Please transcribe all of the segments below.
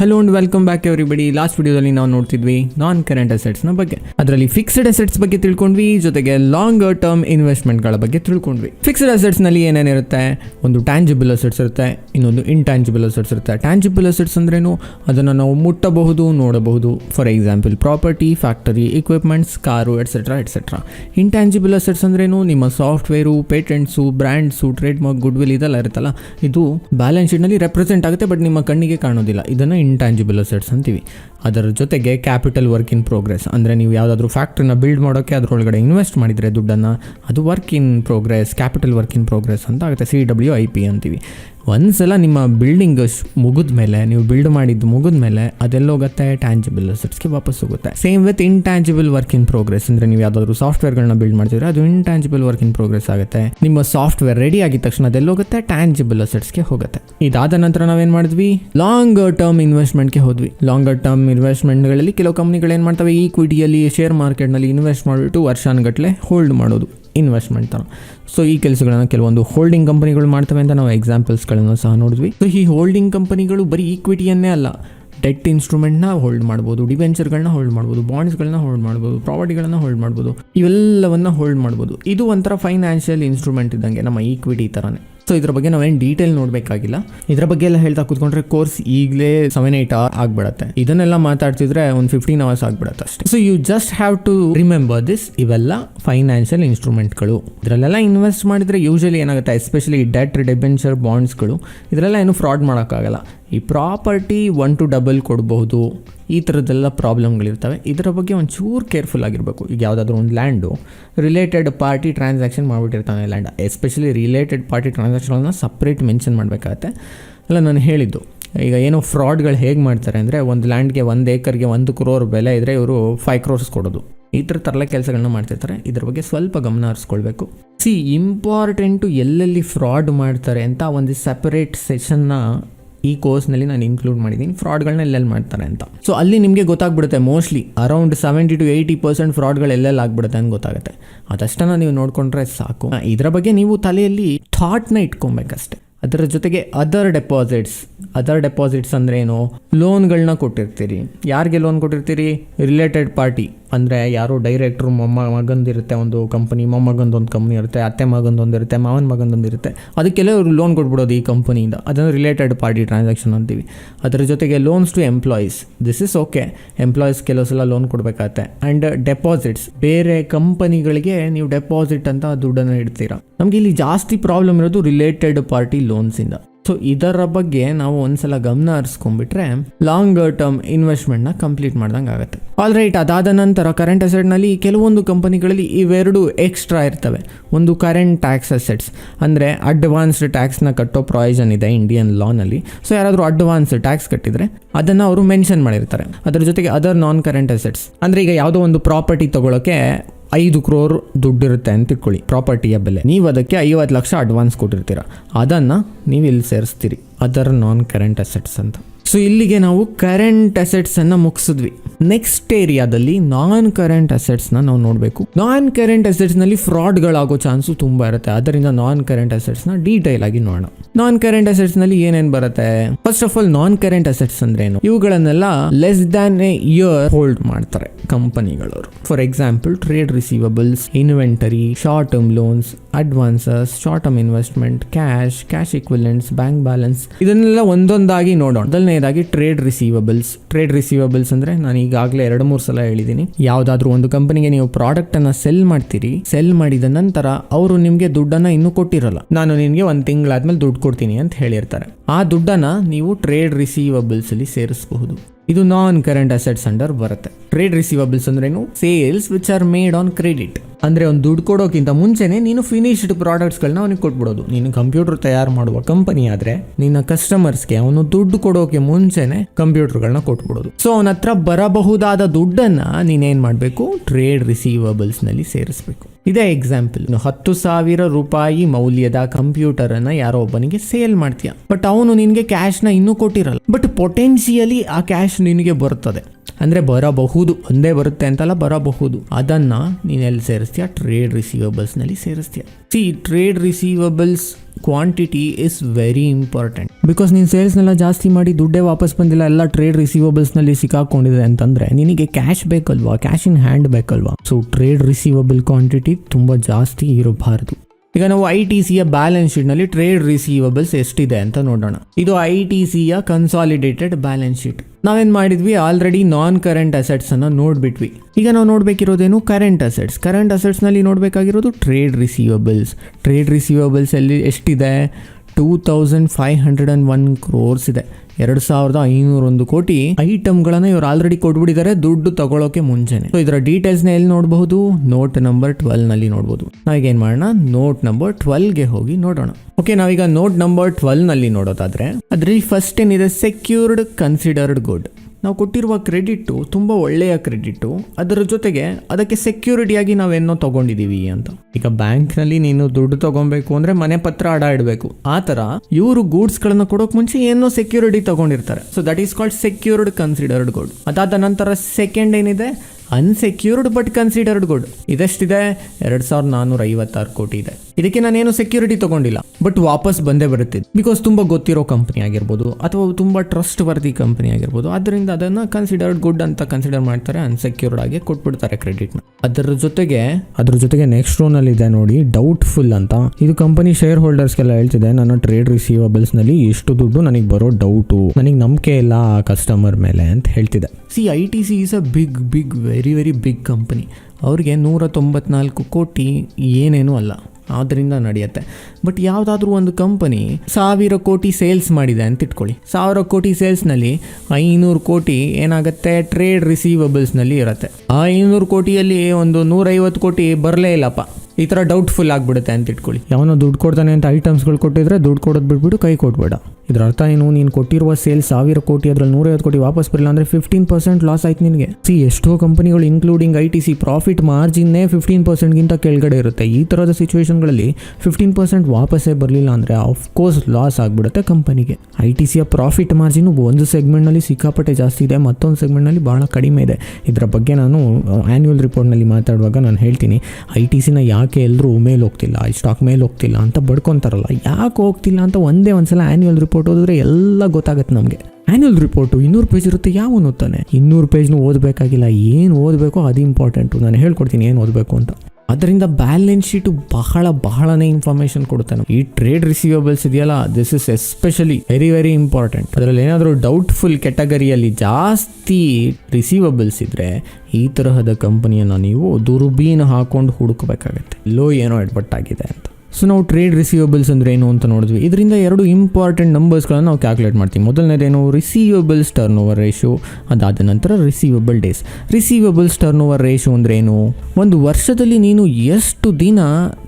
Hello and welcome back everybody last ವಿಡಿಯೋದಲ್ಲಿ ನಾವು ನೋಡ್ತಿದ್ವಿ ನಾನ್ ಕರೆಂಟ್ ಅಸೆಟ್ಸ್ನ ಬಗ್ಗೆ. ಅದರಲ್ಲಿ ಫಿಕ್ಸ್ಡ್ ಅಸೆಟ್ಸ್ ಬಗ್ಗೆ ತಿಳ್ಕೊಂಡ್ವಿ, ಜೊತೆಗೆ ಲಾಂಗ್ ಟರ್ಮ್ ಇನ್ವೆಸ್ಟ್ಮೆಂಟ್ಗಳ ಬಗ್ಗೆ ತಿಳ್ಕೊಂಡ್ವಿ. ಫಿಕ್ಸ್ಡ್ ಅಸೆಟ್ಸ್ನಲ್ಲಿ ಏನೇನಿರುತ್ತೆ? ಒಂದು ಟ್ಯಾಂಜಿಬಲ್ ಅಸೆಟ್ಸ್ ಇರುತ್ತೆ, ಇನ್ನೊಂದು ಇಂಟ್ಯಾಂಜಿಬಲ್ ಅಸೆಟ್ಸ್ ಇರುತ್ತೆ. ಟ್ಯಾಂಜಿಬಲ್ ಅಸೆಟ್ಸ್ ಅಂದ್ರೇನು? ಅದನ್ನು ನಾವು ಮುಟ್ಟಬಹುದು, ನೋಡಬಹುದು. For example property factory equipments car etcetera etcetera intangible assets ಅಂದ್ರೇನು? ನಿಮ್ಮ software patents brands trademark goodwill ಇದೆಲ್ಲ ಇರುತ್ತಲ್ಲ? ಇದು ಬ್ಯಾಲೆನ್ಸ್ ಶೀಟ್ನಲ್ಲಿ ರೆಪ್ರೆಸೆಂಟ್ ಆಗುತ್ತೆ ಬಟ್ ನಿಮ್ಮ ಕಣ್ಣಿಗೆ ಕಾಣೋದಿಲ್ಲ. ಇದನ್ನು ಇಂಟ್ಯಾಂಜಿಬಲ್ ಅಸೆಟ್ಸ್ ಅಂತೀವಿ. ಅದರ ಜೊತೆಗೆ ಕ್ಯಾಪಿಟಲ್ ವರ್ಕ್ ಇನ್ ಪ್ರೋಗ್ರೆಸ್ ಅಂದರೆ ನೀವು ಯಾವುದಾದ್ರೂ ಫ್ಯಾಕ್ಟ್ರಿನ ಬಿಲ್ಡ್ ಮಾಡೋಕ್ಕೆ ಅದರೊಳಗಡೆ ಇನ್ವೆಸ್ಟ್ ಮಾಡಿದರೆ ದುಡ್ಡನ್ನು, ಅದು work in progress capital work in progress ಅಂತ ಆಗುತ್ತೆ. ಸಿ ಡಬ್ಲ್ಯೂ ಐ ಪಿ ಅಂತೀವಿ. ಒಂದ್ಸಲ ನಿಮ್ಮ ಬಿಲ್ಡಿಂಗ್ ಮುಗಿದ ಮೇಲೆ ನೀವು ಬಿಲ್ಡ್ ಮಾಡಿದ್ದು ಮುಗಿದ ಮೇಲೆ ಅದೆಲ್ಲೋಗುತ್ತೆ ಟ್ಯಾಂಜಿಬಲ್ ಅಸೆಟ್ಸ್ಗೆ ವಾಪಸ್ ಹೋಗುತ್ತೆ. Same with intangible work in progress ಅಂದರೆ ನೀವು ಯಾವುದಾದ್ರೂ ಸಾಫ್ಟ್ವೇರ್ಗಳನ್ನ ಬಿಲ್ಡ್ ಮಾಡ್ತಿದ್ರೆ ಅದು ಇಂಟ್ಯಾಂಜಿಬಲ್ ವರ್ಕ್ ಇನ್ ಪ್ರೋಗ್ರೆಸ್ ಆಗುತ್ತೆ. ನಿಮ್ಮ ಸಾಫ್ಟ್ವೇರ್ ರೆಡಿ ಆಗಿದ ತಕ್ಷಣ ಅದೆಲ್ಲೋಗುತ್ತೆ ಟ್ಯಾಂಜಿಬಲ್ ಅಸೆಟ್ಸ್ಗೆ ಹೋಗುತ್ತೆ. ಇದಾದ ನಂತರ ನಾವೇನು ಮಾಡಿದ್ವಿ? ಲಾಂಗ್ ಟರ್ಮ್ ಇನ್ವೆಸ್ಟ್ಮೆಂಟ್ಗೆ ಹೋದ್ವಿ. ಲಾಂಗರ್ ಟರ್ಮ್ ಇನ್ವೆಸ್ಟ್ಮೆಂಟ್ಗಳಲ್ಲಿ ಕೆಲವು ಕಂಪ್ನಿಗಳು ಏನು ಮಾಡ್ತವೆ? ಈಕ್ವಿಟಿಯಲ್ಲಿ ಶೇರ್ ಮಾರ್ಕೆಟ್ನಲ್ಲಿ ಇನ್ವೆಸ್ಟ್ ಮಾಡಿಬಿಟ್ಟು ವರ್ಷಾನುಗಟ್ಟಲೆ ಹೋಲ್ಡ್ ಮಾಡೋದು ಇನ್ವೆಸ್ಟ್ಮೆಂಟ್ ಥರ ಸೊ ಈ ಕೆಲಸಗಳನ್ನು ಕೆಲವೊಂದು ಹೋಲ್ಡಿಂಗ್ ಕಂಪನಿಗಳು ಮಾಡ್ತವೆ ಅಂತ ನಾವು ಎಕ್ಸಾಂಪಲ್ಸ್ಗಳನ್ನು ಸಹ ನೋಡಿದ್ವಿ. ಸೊ ಈ ಹೋಲ್ಡಿಂಗ್ ಕಂಪನಿಗಳು ಬರೀ ಈಕ್ವಿಟಿಯನ್ನೇ ಅಲ್ಲ. ಡೆಟ್ ಇನ್ಸ್ಟ್ರೂಮೆಂಟ್ನ ಹೋಲ್ಡ್ ಮಾಡ್ಬೋದು ಡಿವೆಂಚರ್ಗಳನ್ನ ಹೋಲ್ಡ್ ಮಾಡ್ಬೋದು ಬಾಂಡ್ಸ್ಗಳನ್ನ ಹೋಲ್ಡ್ ಮಾಡ್ಬೋದು ಪ್ರಾಪರ್ಟಿಗಳನ್ನ ಹೋಲ್ಡ್ ಮಾಡ್ಬೋದು, ಇವೆಲ್ಲವನ್ನ ಹೋಲ್ಡ್ ಮಾಡ್ಬೋದು. ಇದು ಒಂಥರ ಫೈನಾನ್ಷಿಯಲ್ ಇನ್ಸ್ಟ್ರೂಮೆಂಟ್ ಇದ್ದಂಗೆ ನಮ್ಮ ಈಕ್ವಿಟಿ ಥರನೇ ಸೊ ಇದ್ರ ಬಗ್ಗೆ ನಾವೇನು ಡೀಟೇಲ್ ನೋಡಬೇಕಾಗಿಲ್ಲ. ಇದ್ರ ಬಗ್ಗೆ ಎಲ್ಲ ಹೇಳ್ತಾ ಕೂತ್ಕೊಂಡ್ರೆ ಕೋರ್ಸ್ ಈಗಲೇ ಸೆವೆನ್ ಏಟ್ ಅವರ್ ಆಗ್ಬಿಡತ್ತೆ. ಇದನ್ನೆಲ್ಲ ಮಾತಾಡ್ತಿದ್ರೆ ಒಂದು ಫಿಫ್ಟೀನ್ ಅವರ್ಸ್ ಆಗ್ಬಿಡತ್ತೆ ಅಷ್ಟೇ. So you just have to remember this ಇವೆಲ್ಲ ಫೈನಾನ್ಷಿಯಲ್ ಇನ್ಸ್ಟ್ರೂಮೆಂಟ್ಗಳು ಇದರಲ್ಲೆಲ್ಲ ಇನ್ವೆಸ್ಟ್ ಮಾಡಿದರೆ ಯೂಶಲಿ ಏನಾಗುತ್ತೆ ಎಸ್ಪೆಷಲಿ ಡೆಟ್ ಡೆಬೆಂಚರ್ ಬಾಂಡ್ಸ್ಗಳು ಇದರೆಲ್ಲ ಏನು ಫ್ರಾಡ್ ಮಾಡೋಕ್ಕಾಗಲ್ಲ. ಈ ಪ್ರಾಪರ್ಟಿ ಒನ್ ಟು ಡಬಲ್ ಕೊಡಬಹುದು. ಈ ಥರದ್ದೆಲ್ಲ ಪ್ರಾಬ್ಲಮ್ಗಳಿರ್ತವೆ ಇದರ ಬಗ್ಗೆ ಒಂಚೂರು ಕೇರ್ಫುಲ್ ಆಗಿರಬೇಕು. ಈಗ ಯಾವುದಾದ್ರೂ ಒಂದು ಲ್ಯಾಂಡು ರಿಲೇಟೆಡ್ ಪಾರ್ಟಿ ಟ್ರಾನ್ಸಾಕ್ಷನ್ ಮಾಡಿಬಿಟ್ಟಿರ್ತಾನೆ ಲ್ಯಾಂಡ್ ಎಸ್ಪೆಷಲಿ ರಿಲೇಟೆಡ್ ಪಾರ್ಟಿ ಟ್ರಾನ್ಸಾಕ್ಷನ್ಗಳನ್ನ ಸಪ್ರೇಟ್ ಮೆನ್ಷನ್ ಮಾಡಬೇಕಾಗತ್ತೆ. ಅಲ್ಲ, ನಾನು ಹೇಳಿದ್ದು, ಈಗ ಏನೋ ಫ್ರಾಡ್ಗಳು ಹೇಗೆ ಮಾಡ್ತಾರೆ ಅಂದರೆ, ಒಂದು ಲ್ಯಾಂಡ್ಗೆ ಒಂದು ಏಕರ್ಗೆ ಒಂದು ಕ್ರೋರ್ ಬೆಲೆ ಇದ್ದರೆ ಇವರು ಫೈವ್ ಕ್ರೋರ್ಸ್ ಕೊಡೋದು. ಈ ಥರ ತರಲೆ ಕೆಲಸಗಳನ್ನ ಮಾಡ್ತಿರ್ತಾರೆ. ಇದ್ರ ಬಗ್ಗೆ ಸ್ವಲ್ಪ ಗಮನ ಹರಿಸ್ಕೊಳ್ಬೇಕು. ಸಿ ಇಂಪಾರ್ಟೆಂಟು ಎಲ್ಲೆಲ್ಲಿ ಫ್ರಾಡ್ ಮಾಡ್ತಾರೆ ಅಂತ ಒಂದು ಸಪರೇಟ್ ಸೆಷನ್ನ ಈ ಕೋರ್ಸ್ನಲ್ಲಿ ನಾನು ಇನ್ಕ್ಲೂಡ್ ಮಾಡಿದ್ದೀನಿ. ಫ್ರಾಡ್ಗಳನ್ನ ಎಲ್ಲೆಲ್ಲಿ ಮಾಡ್ತಾರೆ ಅಂತ. ಸೊ ಅಲ್ಲಿ ನಿಮಗೆ ಗೊತ್ತಾಗ್ಬಿಡುತ್ತೆ mostly around seventy to eighty percent ಫ್ರಾಡ್ಗಳು ಎಲ್ಲೆಲ್ಲಿ ಆಗ್ಬಿಡುತ್ತೆ ಅಂತ ಗೊತ್ತಾಗುತ್ತೆ. ಅದಷ್ಟನ್ನು ನೀವು ನೋಡಿಕೊಂಡ್ರೆ ಸಾಕು. ಇದರ ಬಗ್ಗೆ ನೀವು ತಲೆಯಲ್ಲಿ ಥಾಟ್ನ ಇಟ್ಕೊಬೇಕಷ್ಟೆ. ಅದರ ಜೊತೆಗೆ ಅದರ್ ಡೆಪಾಸಿಟ್ಸ್ ಅದರ್ ಡೆಪಾಸಿಟ್ಸ್ ಅಂದ್ರೆ ಏನು? ಲೋನ್ಗಳನ್ನ ಕೊಟ್ಟಿರ್ತೀರಿ. ಯಾರಿಗೆ ಲೋನ್ ಕೊಟ್ಟಿರ್ತೀರಿ? ರಿಲೇಟೆಡ್ ಪಾರ್ಟಿ ಅಂದರೆ ಯಾರೋ ಡೈರೆಕ್ಟ್ರು ಮೊಮ್ಮ ಮಗಂದಿರುತ್ತೆ ಒಂದು ಕಂಪನಿ ಮೊಮ್ಮಗಂದು ಒಂದು ಕಂಪ್ನಿ ಇರುತ್ತೆ, ಅತ್ತೆ ಮಗಂದೊಂದು ಇರುತ್ತೆ, ಮಾವನ ಮಗಂದೊಂದು ಇರುತ್ತೆ. ಅದಕ್ಕೆಲ್ಲ ಇವರು ಲೋನ್ ಕೊಟ್ಬಿಡೋದು ಈ ಕಂಪನಿಯಿಂದ ಅದನ್ನು ರಿಲೇಟೆಡ್ ಪಾರ್ಟಿ ಟ್ರಾನ್ಸಾಕ್ಷನ್ ಅಂತೀವಿ. ಅದರ ಜೊತೆಗೆ loans to employees this is okay employees ಕೆಲವು ಸಲ ಲೋನ್ ಕೊಡಬೇಕಾಗತ್ತೆ. ಆ್ಯಂಡ್ ಡೆಪಾಸಿಟ್ಸ್ ಬೇರೆ ಕಂಪನಿಗಳಿಗೆ ನೀವು ಡೆಪಾಸಿಟ್ ಅಂತ ದುಡ್ಡನ್ನು ಇಡ್ತೀರಾ. ನಮಗೆ ಇಲ್ಲಿ ಜಾಸ್ತಿ ಪ್ರಾಬ್ಲಮ್ ಇರೋದು ರಿಲೇಟೆಡ್ ಪಾರ್ಟಿ ಲೋನ್ಸಿಂದ ಸೊ ಇದರ ಬಗ್ಗೆ ನಾವು ಒಂದ್ಸಲ ಗಮನ ಹರಿಸ್ಕೊಂಡ್ಬಿಟ್ರೆ ಲಾಂಗ್ ಟರ್ಮ್ ಇನ್ವೆಸ್ಟ್ಮೆಂಟ್ನ ಕಂಪ್ಲೀಟ್ ಮಾಡ್ದಂಗೆ ಆಗುತ್ತೆ. ಆಲ್ ರೈಟ್ ಅದಾದ ನಂತರ ಕರೆಂಟ್ ಅಸೆಟ್ನಲ್ಲಿ ಕೆಲವೊಂದು ಕಂಪನಿಗಳಲ್ಲಿ ಇವೆರಡು ಎಕ್ಸ್ಟ್ರಾ ಇರ್ತವೆ. ಒಂದು ಕರೆಂಟ್ ಟ್ಯಾಕ್ಸ್ ಅಸೆಟ್ಸ್ ಅಂದರೆ ಅಡ್ವಾನ್ಸ್ಡ್ ಟ್ಯಾಕ್ಸ್ನ ಕಟ್ಟೋ ಪ್ರಾವಿಷನ್ ಇದೆ ಇಂಡಿಯನ್ ಲಾನಲ್ಲಿ ಸೊ ಯಾರಾದರೂ ಅಡ್ವಾನ್ಸ್ ಟ್ಯಾಕ್ಸ್ ಕಟ್ಟಿದ್ರೆ ಅದನ್ನು ಅವರು ಮೆನ್ಷನ್ ಮಾಡಿರ್ತಾರೆ. ಅದರ ಜೊತೆಗೆ ಅದರ್ ನಾನ್ ಕರೆಂಟ್ ಅಸೆಟ್ಸ್ ಅಂದರೆ ಈಗ ಯಾವುದೋ ಒಂದು ಪ್ರಾಪರ್ಟಿ ತಗೊಳ್ಳೋಕೆ ಐದು ಕ್ರೋರ್ ದುಡ್ಡಿರುತ್ತೆ ಅಂತ ಇಟ್ಕೊಳ್ಳಿ ಪ್ರಾಪರ್ಟಿಯ ಬೆಲೆ. ನೀವು ಅದಕ್ಕೆ ಐವತ್ತು ಲಕ್ಷ ಅಡ್ವಾನ್ಸ್ ಕೊಟ್ಟಿರ್ತೀರ. ಅದನ್ನು ನೀವು ಇಲ್ಲಿ ಸೇರಿಸ್ತೀರಿ. ಅದರ್ ನಾನ್ ಕರೆಂಟ್ ಅಸೆಟ್ಸ್ ಅಂತ. ಸೊ ಇಲ್ಲಿಗೆ ನಾವು ಕರೆಂಟ್ ಅಸೆಟ್ಸನ್ನು ಮುಗಿಸಿದ್ವಿ. ನೆಕ್ಸ್ಟ್ ಏರಿಯಾದಲ್ಲಿ ನಾನ್ ಕರೆಂಟ್ ಅಸೆಟ್ಸ್ನ ನಾವು ನೋಡಬೇಕು. ನಾನ್ ಕರೆಂಟ್ ಅಸೆಟ್ಸ್ನಲ್ಲಿ ಫ್ರಾಡ್ಗಳಾಗೋ ಚಾನ್ಸು ತುಂಬ ಇರುತ್ತೆ. ಅದರಿಂದ ನಾನ್ ಕರೆಂಟ್ ಅಸೆಟ್ಸ್ನ ಡೀಟೈಲ್ ಆಗಿ ನೋಡೋಣ. ನಾನ್ ಕರೆಂಟ್ ಅಸೆಟ್ಸ್ನಲ್ಲಿ ಏನೇನು ಬರುತ್ತೆ? First of all non current assets ಅಂದ್ರೆ ಇವುಗಳನ್ನೆಲ್ಲ less than a year hold ಮಾಡ್ತಾರೆ ಕಂಪನಿಗಳವರು. For example trade receivables inventory short term loans advances short term investment cash cash equivalents bank balance ಇದನ್ನೆಲ್ಲ ಒಂದೊಂದಾಗಿ ನೋಡೋಣ. ಮೊದಲನೇದಾಗಿ ಟ್ರೇಡ್ ರಿಸೀವಬಲ್ಸ್ ಟ್ರೇಡ್ ರಿಸೀವಬಲ್ಸ್ ಅಂದ್ರೆ ನಾನು ಈಗಾಗಲೇ ಎರಡು ಮೂರು ಸಲ ಹೇಳಿದ್ದೀನಿ. ಯಾವುದಾದ್ರೂ ಒಂದು ಕಂಪನಿಗೆ ನೀವು ಪ್ರಾಡಕ್ಟ್ ಅನ್ನ ಸೆಲ್ ಮಾಡ್ತೀರಿ ಸೆಲ್ ಮಾಡಿದ ನಂತರ ಅವರು ನಿಮಗೆ ದುಡ್ಡನ್ನ ಇನ್ನೂ ಕೊಟ್ಟಿರಲ್ಲ. ನಾನು ನಿಮಗೆ ಒಂದು ತಿಂಗಳಾದ್ಮೇಲೆ ದುಡ್ಡು ಕೊಡ್ತೀನಿ ಅಂತ ಹೇಳಿರ್ತಾರೆ. ಆ ದುಡ್ಡನ್ನ ನೀವು ಟ್ರೇಡ್ ರಿಸೀವಬಲ್ಸ್ ಅಲ್ಲಿ ಸೇರಿಸಬಹುದು. ಇದು ನಾನ್ ಕರೆಂಟ್ ಅಸೆಟ್ಸ್ ಅಂಡರ್ ಬರುತ್ತೆ. ಟ್ರೇಡ್ ರಿಸೀವಬಲ್ಸ್ ಅಂದ್ರೇನು? Sales which are made on credit ಅಂದ್ರೆ ಒಂದು ದುಡ್ಡು ಕೊಡೋಕ್ಕಿಂತ ಮುಂಚೆನೇ ನೀನು ಫಿನಿಶ್ಡ್ ಪ್ರಾಡಕ್ಟ್ಸ್ಗಳನ್ನ ಅವನಿಗೆ ಕೊಟ್ಬಿಡೋದು. ನೀನು ಕಂಪ್ಯೂಟರ್ ತಯಾರು ಮಾಡುವ ಕಂಪನಿ ಆದರೆ ನಿನ್ನ ಕಸ್ಟಮರ್ಸ್ಗೆ ಅವನು ದುಡ್ಡು ಕೊಡೋಕೆ ಮುಂಚೆನೆ ಕಂಪ್ಯೂಟರ್ಗಳನ್ನ ಕೊಟ್ಬಿಡೋದು. ಸೊ ಅವನ ಹತ್ರ ಬರಬಹುದಾದ ದುಡ್ಡನ್ನು ನೀನೇನು ಮಾಡಬೇಕು? ಟ್ರೇಡ್ ರಿಸೀವಬಲ್ಸ್ನಲ್ಲಿ ಸೇರಿಸಬೇಕು. ಇದೇ ಎಕ್ಸಾಂಪಲ್ ಹತ್ತು ಸಾವಿರ ರೂಪಾಯಿ ಮೌಲ್ಯದ ಕಂಪ್ಯೂಟರ್ ಅನ್ನ ಯಾರೋ ಒಬ್ಬನಿಗೆ ಸೇಲ್ ಮಾಡ್ತೀಯ. ಬಟ್ ಅವನು ನಿನಗೆ ನ ಇನ್ನೂ ಕೊಟ್ಟಿರಲ್ಲ. ಬಟ್ ಪೊಟೆನ್ಶಿಯಲಿ ಆ ಕ್ಯಾಶ್ ನಿನಗೆ ಬರ್ತದೆ. ಅಂದರೆ ಬರಬಹುದು, ಒಂದೇ ಬರುತ್ತೆ ಅಂತಲ್ಲ, ಬರಬಹುದು. ಅದನ್ನು ನೀನು ಎಲ್ಲಿ ಸೇರಿಸ್ತೀಯ? ಟ್ರೇಡ್ ರಿಸೀವಬಲ್ಸ್ನಲ್ಲಿ ಸೇರಿಸ್ತೀಯ. See trade receivables quantity is very important because ನೀನು ಸೇಲ್ಸ್ನೆಲ್ಲ ಜಾಸ್ತಿ ಮಾಡಿ ದುಡ್ಡೇ ವಾಪಸ್ ಬಂದಿಲ್ಲ, ಎಲ್ಲ ಟ್ರೇಡ್ ರಿಸೀವಬಲ್ಸ್ನಲ್ಲಿ ಸಿಕ್ಕಾಕೊಂಡಿದೆ ಅಂತಂದರೆ ನಿನಗೆ ಕ್ಯಾಶ್ ಬೇಕಲ್ವಾ? ಕ್ಯಾಶ್ ಇನ್ ಹ್ಯಾಂಡ್ ಬೇಕಲ್ವಾ? ಸೊ ಟ್ರೇಡ್ ರಿಸೀವಬಲ್ ಕ್ವಾಂಟಿಟಿ ತುಂಬ ಜಾಸ್ತಿ ಇರಬಾರ್ದು. ಈಗ ನಾವು ಐ ಟಿ ಸಿಯ ಬ್ಯಾಲೆನ್ಸ್ ಶೀಟ್ನಲ್ಲಿ ಟ್ರೇಡ್ ರಿಸೀವಬಲ್ಸ್ ಎಷ್ಟಿದೆ ಅಂತ ನೋಡೋಣ. ಇದು ಐ ಟಿ ಸಿಯ ಕನ್ಸಾಲಿಡೇಟೆಡ್ ಬ್ಯಾಲೆನ್ಸ್ ಶೀಟ್ ನಾವೇನು ಮಾಡಿದ್ವಿ? ಆಲ್ರೆಡಿ ನಾನ್ ಕರೆಂಟ್ ಅಸೆಟ್ಸ್ ಅನ್ನ ನೋಡ್ಬಿಟ್ವಿ. ಈಗ ನಾವು ನೋಡಬೇಕಿರೋದೇನು? ಕರೆಂಟ್ ಅಸೆಟ್ಸ್ ಕರೆಂಟ್ ಅಸೆಟ್ಸ್ನಲ್ಲಿ ನೋಡಬೇಕಾಗಿರೋದು ಟ್ರೇಡ್ ರಿಸೀವಬಲ್ಸ್ ಟ್ರೇಡ್ ರಿಸೀವಬಲ್ಸ್ ಅಲ್ಲಿ ಎಷ್ಟಿದೆ? Two thousand five hundred and one crores ಇದೆ. ಎರಡು ಸಾವಿರದ ಐನೂರೊಂದು ಕೋಟಿ ಐಟಮ್ಗಳನ್ನು ಇವರು ಆಲ್ರೆಡಿ ಕೊಟ್ಬಿಟ್ಟಿದ್ದಾರೆ. ದುಡ್ಡು ತಗೊಳ್ಳೋಕೆ ಮುಂಚೆನೆ. ಸೊ ಇದರ ಡೀಟೇಲ್ಸ್ನ ಎಲ್ಲಿ ನೋಡಬಹುದು? ನೋಟ್ ನಂಬರ್ ಟ್ವೆಲ್ನಲ್ಲಿ ನೋಡಬಹುದು ನಾವೀಗ ಏನು ಮಾಡೋಣ ನೋಟ್ ನಂಬರ್ ಟ್ವೆಲ್ಗೆ ಹೋಗಿ ನೋಡೋಣ. ಓಕೆ ನಾವೀಗ ನೋಟ್ ನಂಬರ್ ಟ್ವೆಲ್ನಲ್ಲಿ ನೋಡೋದಾದ್ರೆ, ಅದ್ರಲ್ಲಿ ಫಸ್ಟ್ ಏನಿದೆ? ಸೆಕ್ಯೂರ್ಡ್ ಕನ್ಸಿಡರ್ಡ್ ಗುಡ್ ನಾವು ಕೊಟ್ಟಿರುವ ಕ್ರೆಡಿಟ್ಟು ತುಂಬ ಒಳ್ಳೆಯ ಕ್ರೆಡಿಟ್ಟು. ಅದರ ಜೊತೆಗೆ ಅದಕ್ಕೆ ಸೆಕ್ಯೂರಿಟಿಯಾಗಿ ನಾವೇನೋ ತೊಗೊಂಡಿದ್ದೀವಿ ಅಂತ. ಈಗ ಬ್ಯಾಂಕ್ನಲ್ಲಿ ನೀನು ದುಡ್ಡು ತೊಗೊಬೇಕು ಅಂದರೆ ಮನೆ ಪತ್ರ ಅಡ ಇಡಬೇಕು. ಆ ಥರ ಇವರು ಗೂಡ್ಸ್ಗಳನ್ನು ಕೊಡೋಕೆ ಮುಂಚೆ ಏನೋ security ತಗೊಂಡಿರ್ತಾರೆ. So that is called secured considered good ಅದಾದ ನಂತರ ಸೆಕೆಂಡ್ ಏನಿದೆ? ಅನ್ಸೆಕ್ಯೂರ್ಡ್ ಬಟ್ ಕನ್ಸಿಡರ್ಡ್ ಗುಡ್ ಇದೆಷ್ಟಿದೆ, ಎರಡು ಸಾವಿರದ ನಾನೂರ ಐವತ್ತಾರು ಕೋಟಿ ಇದೆ. ಇದಕ್ಕೆ ನಾನೇನು ಸೆಕ್ಯೂರಿಟಿ ತಗೊಂಡಿಲ್ಲ. ಬಟ್ ವಾಪಸ್ ಬಂದೇ ಬರುತ್ತೆ. ಬಿಕಾಸ್ ತುಂಬ ಗೊತ್ತಿರೋ ಕಂಪನಿ ಆಗಿರ್ಬೋದು, ಅಥವಾ ತುಂಬ ಟ್ರಸ್ಟ್ ವರ್ದಿ ಕಂಪನಿ ಆಗಿರ್ಬೋದು ಅದರಿಂದ ಅದನ್ನು ಕನ್ಸಿಡರ್ಡ್ ಗುಡ್ ಅಂತ ಕನ್ಸಿಡರ್ ಮಾಡ್ತಾರೆ ಅನ್ಸೆಕ್ಯೂರ್ಡ್ ಆಗಿ ಕೊಟ್ಬಿಡ್ತಾರೆ ಕ್ರೆಡಿಟ್ನ ಅದರ ಜೊತೆಗೆ, ಅದ್ರ ಜೊತೆಗೆ ನೆಕ್ಸ್ಟ್ ರೋನಲ್ಲಿ ಇದೆ ನೋಡಿ ಡೌಟ್ಫುಲ್ ಅಂತ. ಇದು ಕಂಪನಿ ಶೇರ್ ಹೋಲ್ಡರ್ಸ್ಗೆಲ್ಲ ಹೇಳ್ತಿದೆ, ನನ್ನ ಟ್ರೇಡ್ ರಿಸೀವಬಲ್ಸ್ನಲ್ಲಿ ಎಷ್ಟು ದುಡ್ಡು ನನಗೆ ಬರೋ ಡೌಟು ನನಗೆ ನಂಬಿಕೆ ಇಲ್ಲ ಆ ಕಸ್ಟಮರ್ ಮೇಲೆ ಅಂತ ಹೇಳ್ತಿದೆ. See I T C is a big big very very big company ಅವ್ರಿಗೆ ನೂರ ತೊಂಬತ್ನಾಲ್ಕು ಕೋಟಿ ಏನೇನೂ ಅಲ್ಲ. ಆದ್ದರಿಂದ ನಡೆಯುತ್ತೆ. ಬಟ್ ಯಾವುದಾದ್ರೂ ಒಂದು ಕಂಪನಿ ಸಾವಿರ ಕೋಟಿ ಸೇಲ್ಸ್ ಮಾಡಿದೆ ಅಂತ ಇಟ್ಕೊಳ್ಳಿ. ಸಾವಿರ ಕೋಟಿ ಸೇಲ್ಸ್ನಲ್ಲಿ ಐನೂರು ಕೋಟಿ ಏನಾಗುತ್ತೆ? ಟ್ರೇಡ್ ರಿಸೀವಬಲ್ಸ್ನಲ್ಲಿ ಇರುತ್ತೆ. ಆ ಐನೂರು ಕೋಟಿಯಲ್ಲಿ ಒಂದು ನೂರೈವತ್ತು ಕೋಟಿ ಬರಲೇ ಇಲ್ಲಪ್ಪ. ಈ ಥರ ಡೌಟ್ಫುಲ್ ಆಗಿಬಿಡುತ್ತೆ ಅಂತ ಇಟ್ಕೊಳ್ಳಿ. ಯಾವನೋ ದುಡ್ಡು ಕೊಡ್ತಾನೆ ಅಂತ ಐಟಮ್ಸ್ಗಳು ಕೊಟ್ಟಿದ್ರೆ ದುಡ್ಡು ಕೊಡೋದು ಬಿಟ್ಬಿಟ್ಟು ಕೈ ಕೊಟ್ಬೇಡ ಇದ್ರ ಅರ್ಥ ಏನು? ನೀನು ಕೊಟ್ಟಿರುವ ಸೇಲ್ ಸಾವಿರ ಕೋಟಿ, ಅದ್ರಲ್ಲಿ ನೂರೈವತ್ತು ಕೋಟಿ ವಾಪಸ್ ಬರಲಿಲ್ಲ ಅಂದರೆ ಫಿಫ್ಟೀನ್ ಪರ್ಸೆಂಟ್ ಲಾಸ್ ಆಯ್ತು ನಿನಗೆ. ಸಿ, ಎಷ್ಟೋ ಕಂಪನಿಗಳು including I T C profit ಮಾರ್ಜಿನ್ನೇ fifteen ಪರ್ಸೆಂಟ್ಗಿಂತ ಕೆಳಗಡೆ ಇರುತ್ತೆ. ಈ ಥರದ ಸಿಚುವೇಶನ್ಗಳಲ್ಲಿ ಫಿಫ್ಟೀನ್ ಪರ್ಸೆಂಟ್ ವಾಪಸ್ಸೇ ಬರಲಿಲ್ಲ ಅಂದರೆ ಆಫ್ಕೋರ್ಸ್ ಲಾಸ್ ಆಗಿಬಿಡುತ್ತೆ ಕಂಪನಿಗೆ ಐ ಟಿ ಸಿಯ ಪ್ರಾಫಿಟ್ ಮಾರ್ಜಿನ್ ಒಂದು ಸೆಗ್ಮೆಂಟ್ನಲ್ಲಿ ಸಿಕ್ಕಾಪಟ್ಟೆ ಜಾಸ್ತಿ ಇದೆ, ಮತ್ತೊಂದು ಸೆಗ್ಮೆಂಟ್ನಲ್ಲಿ ಭಾಳ ಕಡಿಮೆ ಇದೆ. ಇದರ ಬಗ್ಗೆ ನಾನು ಆ್ಯನ್ಯುವಲ್ ರಿಪೋರ್ಟ್ನಲ್ಲಿ ಮಾತಾಡುವಾಗ ನಾನು ಹೇಳ್ತೀನಿ. ಐ ಟಿ ಸಿನ ಯಾಕೆ ಎಲ್ಲರೂ ಮೇಲೆ ಹೋಗ್ತಿಲ್ಲ? ಈ ಸ್ಟಾಕ್ ಮೇಲೆ ಹೋಗ್ತಿಲ್ಲ ಅಂತ ಬಡ್ಕೊತಾರಲ್ಲ. ಯಾಕೆ ಹೋಗ್ತಿಲ್ಲ ಅಂತ ಒಂದೇ ಒಂದ್ಸಲ ಆ್ಯನ್ಯುವಲ್ ರಿಪೋರ್ಟ್ ಓದಿದ್ರೆ ಎಲ್ಲ ಗೊತ್ತಾಗುತ್ತೆ ನಮಗೆ. ಆ್ಯನ್ಯುವಲ್ ರಿಪೋರ್ಟು ಇನ್ನೂರು ಪೇಜ್ ಇರುತ್ತೆ, ಯಾವ ಓದ್ತಾನೆ ಇನ್ನೂರು ಪೇಜ್ನು ಓದಬೇಕಾಗಿಲ್ಲ. ಏನು ಓದಬೇಕೋ ಅದು ಇಂಪಾರ್ಟೆಂಟು ನಾನು ಹೇಳ್ಕೊಡ್ತೀನಿ ಏನು ಓದಬೇಕು ಅಂತ. ಅದರಿಂದ ಬ್ಯಾಲೆನ್ಸ್ ಶೀಟು ಬಹಳ, ಬಹಳನೇ ಇನ್ಫಾರ್ಮೇಶನ್ ಕೊಡುತ್ತೆ. ಈ ಟ್ರೇಡ್ ರಿಸೀವಬಲ್ಸ್ ಇದೆಯಲ್ಲ this is especially very very important ಅದರಲ್ಲಿ ಏನಾದರೂ ಡೌಟ್ಫುಲ್ ಕೆಟಗರಿಯಲ್ಲಿ ಜಾಸ್ತಿ ರಿಸೀವಬಲ್ಸ್ ಇದ್ದರೆ ಈ ತರಹದ ಕಂಪನಿಯನ್ನು ನೀವು ದುರ್ಬೀನ್ ಹಾಕೊಂಡು ಹುಡುಕಬೇಕಾಗತ್ತೆ. ಲೋ ಏನೋ ಎಡ್ಬಟ್ಟಾಗಿದೆ ಅಂತ. ಸೊ ನಾವು ಟ್ರೇಡ್ ರಿಸೀವಬಲ್ಸ್ ಅಂದ್ರೆ ಏನು ಅಂತ ನೋಡಿದ್ವಿ. ಇದರಿಂದ ಎರಡು ಇಂಪಾರ್ಟೆಂಟ್ ನಂಬರ್ಸ್ಗಳನ್ನು ನಾವು ಕ್ಯಾಲ್ಕುಲೇಟ್ ಮಾಡ್ತೀವಿ. ಮೊದಲನೇದೇನು ರಿಸೀವಬಲ್ಸ್ ಟರ್ನ್ ಓವರ್ ರೇಷೋ ಅದಾದ ನಂತರ receivable days receivables turnover ratio ಅಂದ್ರೆ ಏನು? ಒಂದು ವರ್ಷದಲ್ಲಿ ನೀನು ಎಷ್ಟು ದಿನ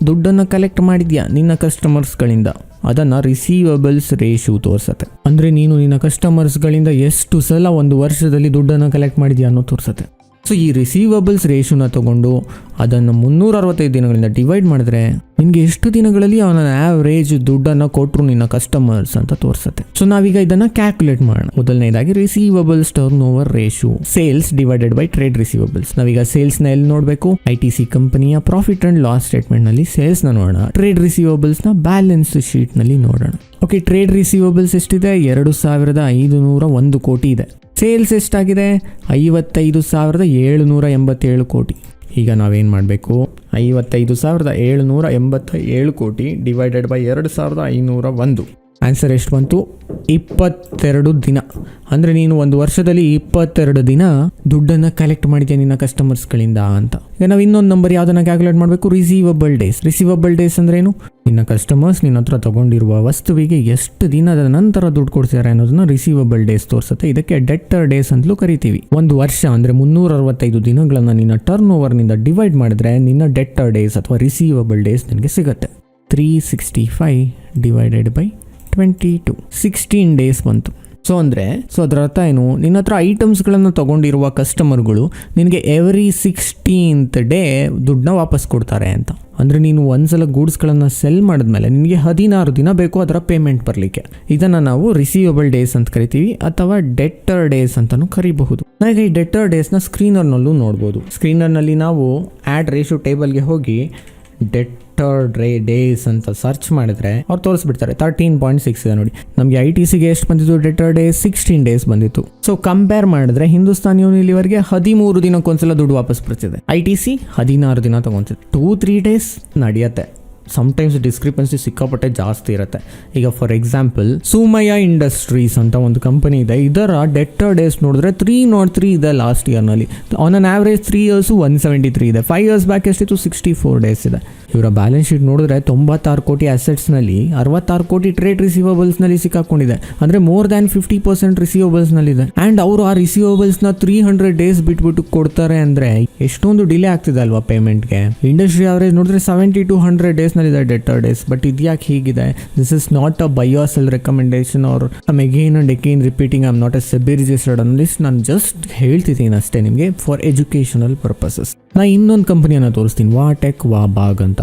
ದುಡ್ಡನ್ನು ಕಲೆಕ್ಟ್ ಮಾಡಿದ್ಯಾ? ನಿನ್ನ ಕಸ್ಟಮರ್ಸ್ಗಳಿಂದ ಅದನ್ನು ರಿಸೀವಬಲ್ಸ್ ರೇಷು ತೋರಿಸುತ್ತೆ. ಅಂದರೆ ನೀನು ನಿನ್ನ ಕಸ್ಟಮರ್ಸ್ಗಳಿಂದ ಎಷ್ಟು ಸಲ ಒಂದು ವರ್ಷದಲ್ಲಿ ದುಡ್ಡನ್ನು ಕಲೆಕ್ಟ್ ಮಾಡಿದ್ಯಾ ಅನ್ನೋ ತೋರಿಸುತ್ತೆ. ಸೊ ಈ ರಿಸೀವಬಲ್ಸ್ ರೇಷುನ ತಗೊಂಡು ಅದನ್ನು ಮುನ್ನೂರ ಅರವತ್ತೈದು ದಿನಗಳಿಂದ ಡಿವೈಡ್ ಮಾಡಿದ್ರೆ ನಿಮಗೆ ಎಷ್ಟು ದಿನಗಳಲ್ಲಿ ಅವನ ಆ್ಯಾವ್ರೇಜ್ ದುಡ್ಡನ್ನು ಕೊಟ್ಟರು ನಿನ್ನ ಕಸ್ಟಮರ್ಸ್ ಅಂತ ತೋರಿಸುತ್ತೆ. ಸೊ ನಾವೀಗ ಇದನ್ನು ಕ್ಯಾಲ್ಕುಲೇಟ್ ಮಾಡೋಣ. ಮೊದಲನೇದಾಗಿ receivables turnover ratio sales divided by trade receivables ನಾವೀಗ ಸೇಲ್ಸ್ನ ಎಲ್ಲಿ ನೋಡಬೇಕು? ಐ ಟಿ ಸಿ ಕಂಪನಿಯ ಪ್ರಾಫಿಟ್ ಅಂಡ್ ಲಾಸ್ ಸ್ಟೇಟ್ಮೆಂಟ್ನಲ್ಲಿ ಸೇಲ್ಸ್ನ ನೋಡೋಣ. ಟ್ರೇಡ್ ರಿಸೀವಬಲ್ಸ್ನ ಬ್ಯಾಲೆನ್ಸ್ ಶೀಟ್ನಲ್ಲಿ ನೋಡೋಣ. ಓಕೆ ಟ್ರೇಡ್ ರಿಸೀವಬಲ್ಸ್ ಎಷ್ಟಿದೆ? ಎರಡು ಸಾವಿರದ ಐದು ನೂರ ಒಂದು ಕೋಟಿ ಇದೆ. ಸೇಲ್ಸ್ ಎಷ್ಟಾಗಿದೆ? ಐವತ್ತೈದು ಸಾವಿರದ ಏಳುನೂರ ಎಂಬತ್ತೇಳು ಕೋಟಿ. ಈಗ ನಾವೇನು ಮಾಡಬೇಕು? ಐವತ್ತೈದು ಸಾವಿರದ ಏಳುನೂರ ಎಂಬತ್ತ ಏಳು ಕೋಟಿ ಡಿವೈಡೆಡ್ ಬೈ ಎರಡು ಸಾವಿರದ ಐನೂರ ಒಂದು. ಆನ್ಸರ್ ಎಷ್ಟು ಬಂತು? ಇಪ್ಪತ್ತೆರಡು ದಿನ. ಅಂದರೆ ನೀನು ಒಂದು ವರ್ಷದಲ್ಲಿ ಇಪ್ಪತ್ತೆರಡು ದಿನ ದುಡ್ಡನ್ನು ಕಲೆಕ್ಟ್ ಮಾಡಿದ್ಯಾ ನಿನ್ನ ಕಸ್ಟಮರ್ಸ್ಗಳಿಂದ ಅಂತ. ಈಗ ನಾವು ಇನ್ನೊಂದು ನಂಬರ್ ಯಾವುದನ್ನು ಕ್ಯಾಲ್ಕುಲೇಟ್ ಮಾಡಬೇಕು? ರಿಸೀವಬಲ್ ಡೇಸ್ ರಿಸೀವಬಲ್ ಡೇಸ್ ಅಂದ್ರೇನು ನಿನ್ನ ಕಸ್ಟಮರ್ಸ್ ನಿನ್ನ ಹತ್ರ ತಗೊಂಡಿರುವ ವಸ್ತುವಿಗೆ ಎಷ್ಟು ದಿನದ ನಂತರ ದುಡ್ಡು ಕೊಡ್ತಾರೆ ಅನ್ನೋದನ್ನ ರಿಸೀವಬಲ್ ಡೇಸ್ ತೋರಿಸುತ್ತೆ. ಇದಕ್ಕೆ ಡೆಟ್ಟರ್ ಡೇಸ್ ಅಂತಲೂ ಕರಿತೀವಿ. ಒಂದು ವರ್ಷ ಅಂದರೆ ಮುನ್ನೂರ ಅರವತ್ತೈದು ದಿನಗಳನ್ನು ನಿನ್ನ ಟರ್ನ್ ಓವರ್ನಿಂದ ಡಿವೈಡ್ ಮಾಡಿದ್ರೆ ನಿನ್ನ ಡೆಟ್ಟರ್ ಡೇಸ್ ಅಥವಾ ರಿಸೀವಬಲ್ ಡೇಸ್ ನಿನಗೆ ಸಿಗುತ್ತೆ. Three sixty five divided by twenty two sixteen days ಬಂತು. ಸೊ ಅಂದರೆ ಸೊ ಅದರ ಅರ್ಥ ಏನು? ನಿನ್ನ ಹತ್ರ ಐಟಮ್ಸ್ಗಳನ್ನು ತಗೊಂಡಿರುವ ಕಸ್ಟಮರ್ಗಳು ನಿನಗೆ ಎವ್ರಿ ಸಿಕ್ಸ್ಟೀನ್ತ್ ಡೇ ದುಡ್ಡನ್ನ ವಾಪಸ್ ಕೊಡ್ತಾರೆ ಅಂತ. ಅಂದರೆ ನೀನು ಒಂದ್ಸಲ ಗೂಡ್ಸ್ಗಳನ್ನು ಸೆಲ್ ಮಾಡಿದ್ಮೇಲೆ ನಿನಗೆ ಹದಿನಾರು ದಿನ ಬೇಕು ಅದರ ಪೇಮೆಂಟ್ ಬರಲಿಕ್ಕೆ. ಇದನ್ನು ನಾವು ರಿಸೀವಬಲ್ ಡೇಸ್ ಅಂತ ಕರಿತೀವಿ, ಅಥವಾ ಡೆಟರ್ ಡೇಸ್ ಅಂತಲೂ ಕರಿಬಹುದು. ನನಗೆ ಈ ಡೆಟ್ಟರ್ ಡೇಸ್ನ ಸ್ಕ್ರೀನರ್ನಲ್ಲೂ ನೋಡ್ಬೋದು. ಸ್ಕ್ರೀನರ್ನಲ್ಲಿ ನಾವು ಆ್ಯಡ್ ರೇಷು ಟೇಬಲ್ಗೆ ಹೋಗಿ ಡೆಟರ್ ಡ್ರೇ ಡೇಸ್ ಅಂತ ಸರ್ಚ್ ಮಾಡಿದ್ರೆ ಅವ್ರು ತೋರಿಸ್ಬಿಡ್ತಾರೆ. ತರ್ಟೀನ್ ಪಾಯಿಂಟ್ ಸಿಕ್ಸ್ ಇದೆ ನೋಡಿ. ನಮಗೆ ಐ ಟಿ ಸಿಗೆ ಎಷ್ಟು ಬಂದಿತ್ತು? ಡೆಟರ್ ಡೇಸ್ ಸಿಕ್ಸ್ಟೀನ್ ಡೇಸ್ ಬಂದಿತ್ತು. ಸೊ ಕಂಪೇರ್ ಮಾಡಿದ್ರೆ ಹಿಂದೂಸ್ತಾನ್ ಯೂನಿಲಿವರ್ಗೆ ಹದಿಮೂರು ದಿನಕ್ಕೊಂದ್ಸಲ ದುಡ್ಡು ವಾಪಸ್ ಬರ್ತಿದೆ. ಐ ಟಿ ಸಿ ಹದಿನಾರು ದಿನ ತಗೊಂತಿದೆ. ಟೂ ತ್ರೀ ಡೇಸ್ ನಡೆಯುತ್ತೆ. ಸಮ್ಟೈಮ್ಸ್ ಡಿಸ್ಕ್ರಿಪನ್ಸಿ ಸಿಕ್ಕಾಪಟ್ಟೆ ಜಾಸ್ತಿ ಇರುತ್ತೆ. ಈಗ ಫಾರ್ ಎಕ್ಸಾಂಪಲ್ ಸುಮಯ ಇಂಡಸ್ಟ್ರೀಸ್ ಅಂತ ಒಂದು ಕಂಪನಿ ಇದೆ. ಇದರ ಡೆಟರ್ ಡೇಸ್ ನೋಡಿದ್ರೆ ತ್ರೀ ನಾಟ್ ತ್ರೀ ಇದೆ last ಇಯರ್ನಲ್ಲಿ on on average three years one seventy three ಇದೆ. ಫೈವ್ ಇಯರ್ಸ್ ಬ್ಯಾಕ್ ಎಷ್ಟಿತ್ತು? ಸಿಕ್ಸ್ಟಿ ಫೋರ್ ಡೇಸ್ ಇದೆ. ಇವರ ಬ್ಯಾಲೆನ್ಸ್ ಶೀಟ್ ನೋಡಿದ್ರೆ ತೊಂಬತ್ತಾರು ಕೋಟಿ ಅಸೆಟ್ಸ್ನಲ್ಲಿ ಅರವತ್ತಾರು ಕೋಟಿ ಟ್ರೇಡ್ ರಿಸೀವಬಲ್ಸ್ನಲ್ಲಿ ಸಿಕ್ಕಾಕೊಂಡಿದೆ. ಅಂದರೆ ಮೋರ್ ದ್ಯಾನ್ ಫಿಫ್ಟಿ ಪರ್ಸೆಂಟ್ ರಿಸೀವಬಲ್ಸ್ನಲ್ಲಿದೆ ಆ್ಯಂಡ್ ಅವರು ಆ ರಿಸೀವಬಲ್ಸ್ನ ತ್ರೀ ಹಂಡ್ರೆಡ್ ಡೇಸ್ ಬಿಟ್ಬಿಟ್ಟು ಕೊಡ್ತಾರೆ ಅಂದರೆ ಎಷ್ಟೊಂದು ಡಿಲೇ ಆಗ್ತಿದೆ ಅಲ್ವಾ ಪೇಮೆಂಟ್ಗೆ ಇಂಡಸ್ಟ್ರಿ ಅವರೇಜ್ ನೋಡಿದ್ರೆ ಸೆವೆಂಟಿ ಟು ಹಂಡ್ರೆಡ್ ಡೇಸ್ನಲ್ಲಿದೆ ಡೆಟರ್ ಡೇಸ್ ಬಟ್ ಇದ್ಯಾಕೆ ಹೀಗಿದೆ? This is not a buy or sell recommendation ಅವ್ರ I'm again and again repeating I'm not a SEBI registered analyst ನಾನು ಜಸ್ಟ್ ಹೇಳ್ತಿದ್ದೀನಿ ಅಷ್ಟೇ ನಿಮಗೆ ಫಾರ್ ಎಜುಕೇಷನಲ್ ಪರ್ಪಸಸ್ ನಾ ಇನ್ನೊಂದು ಕಂಪನಿಯನ್ನು ತೋರಿಸ್ತೀನಿ ವಾ ಟೆಕ್ ವಾ ಬಾಗ್ ಅಂತ.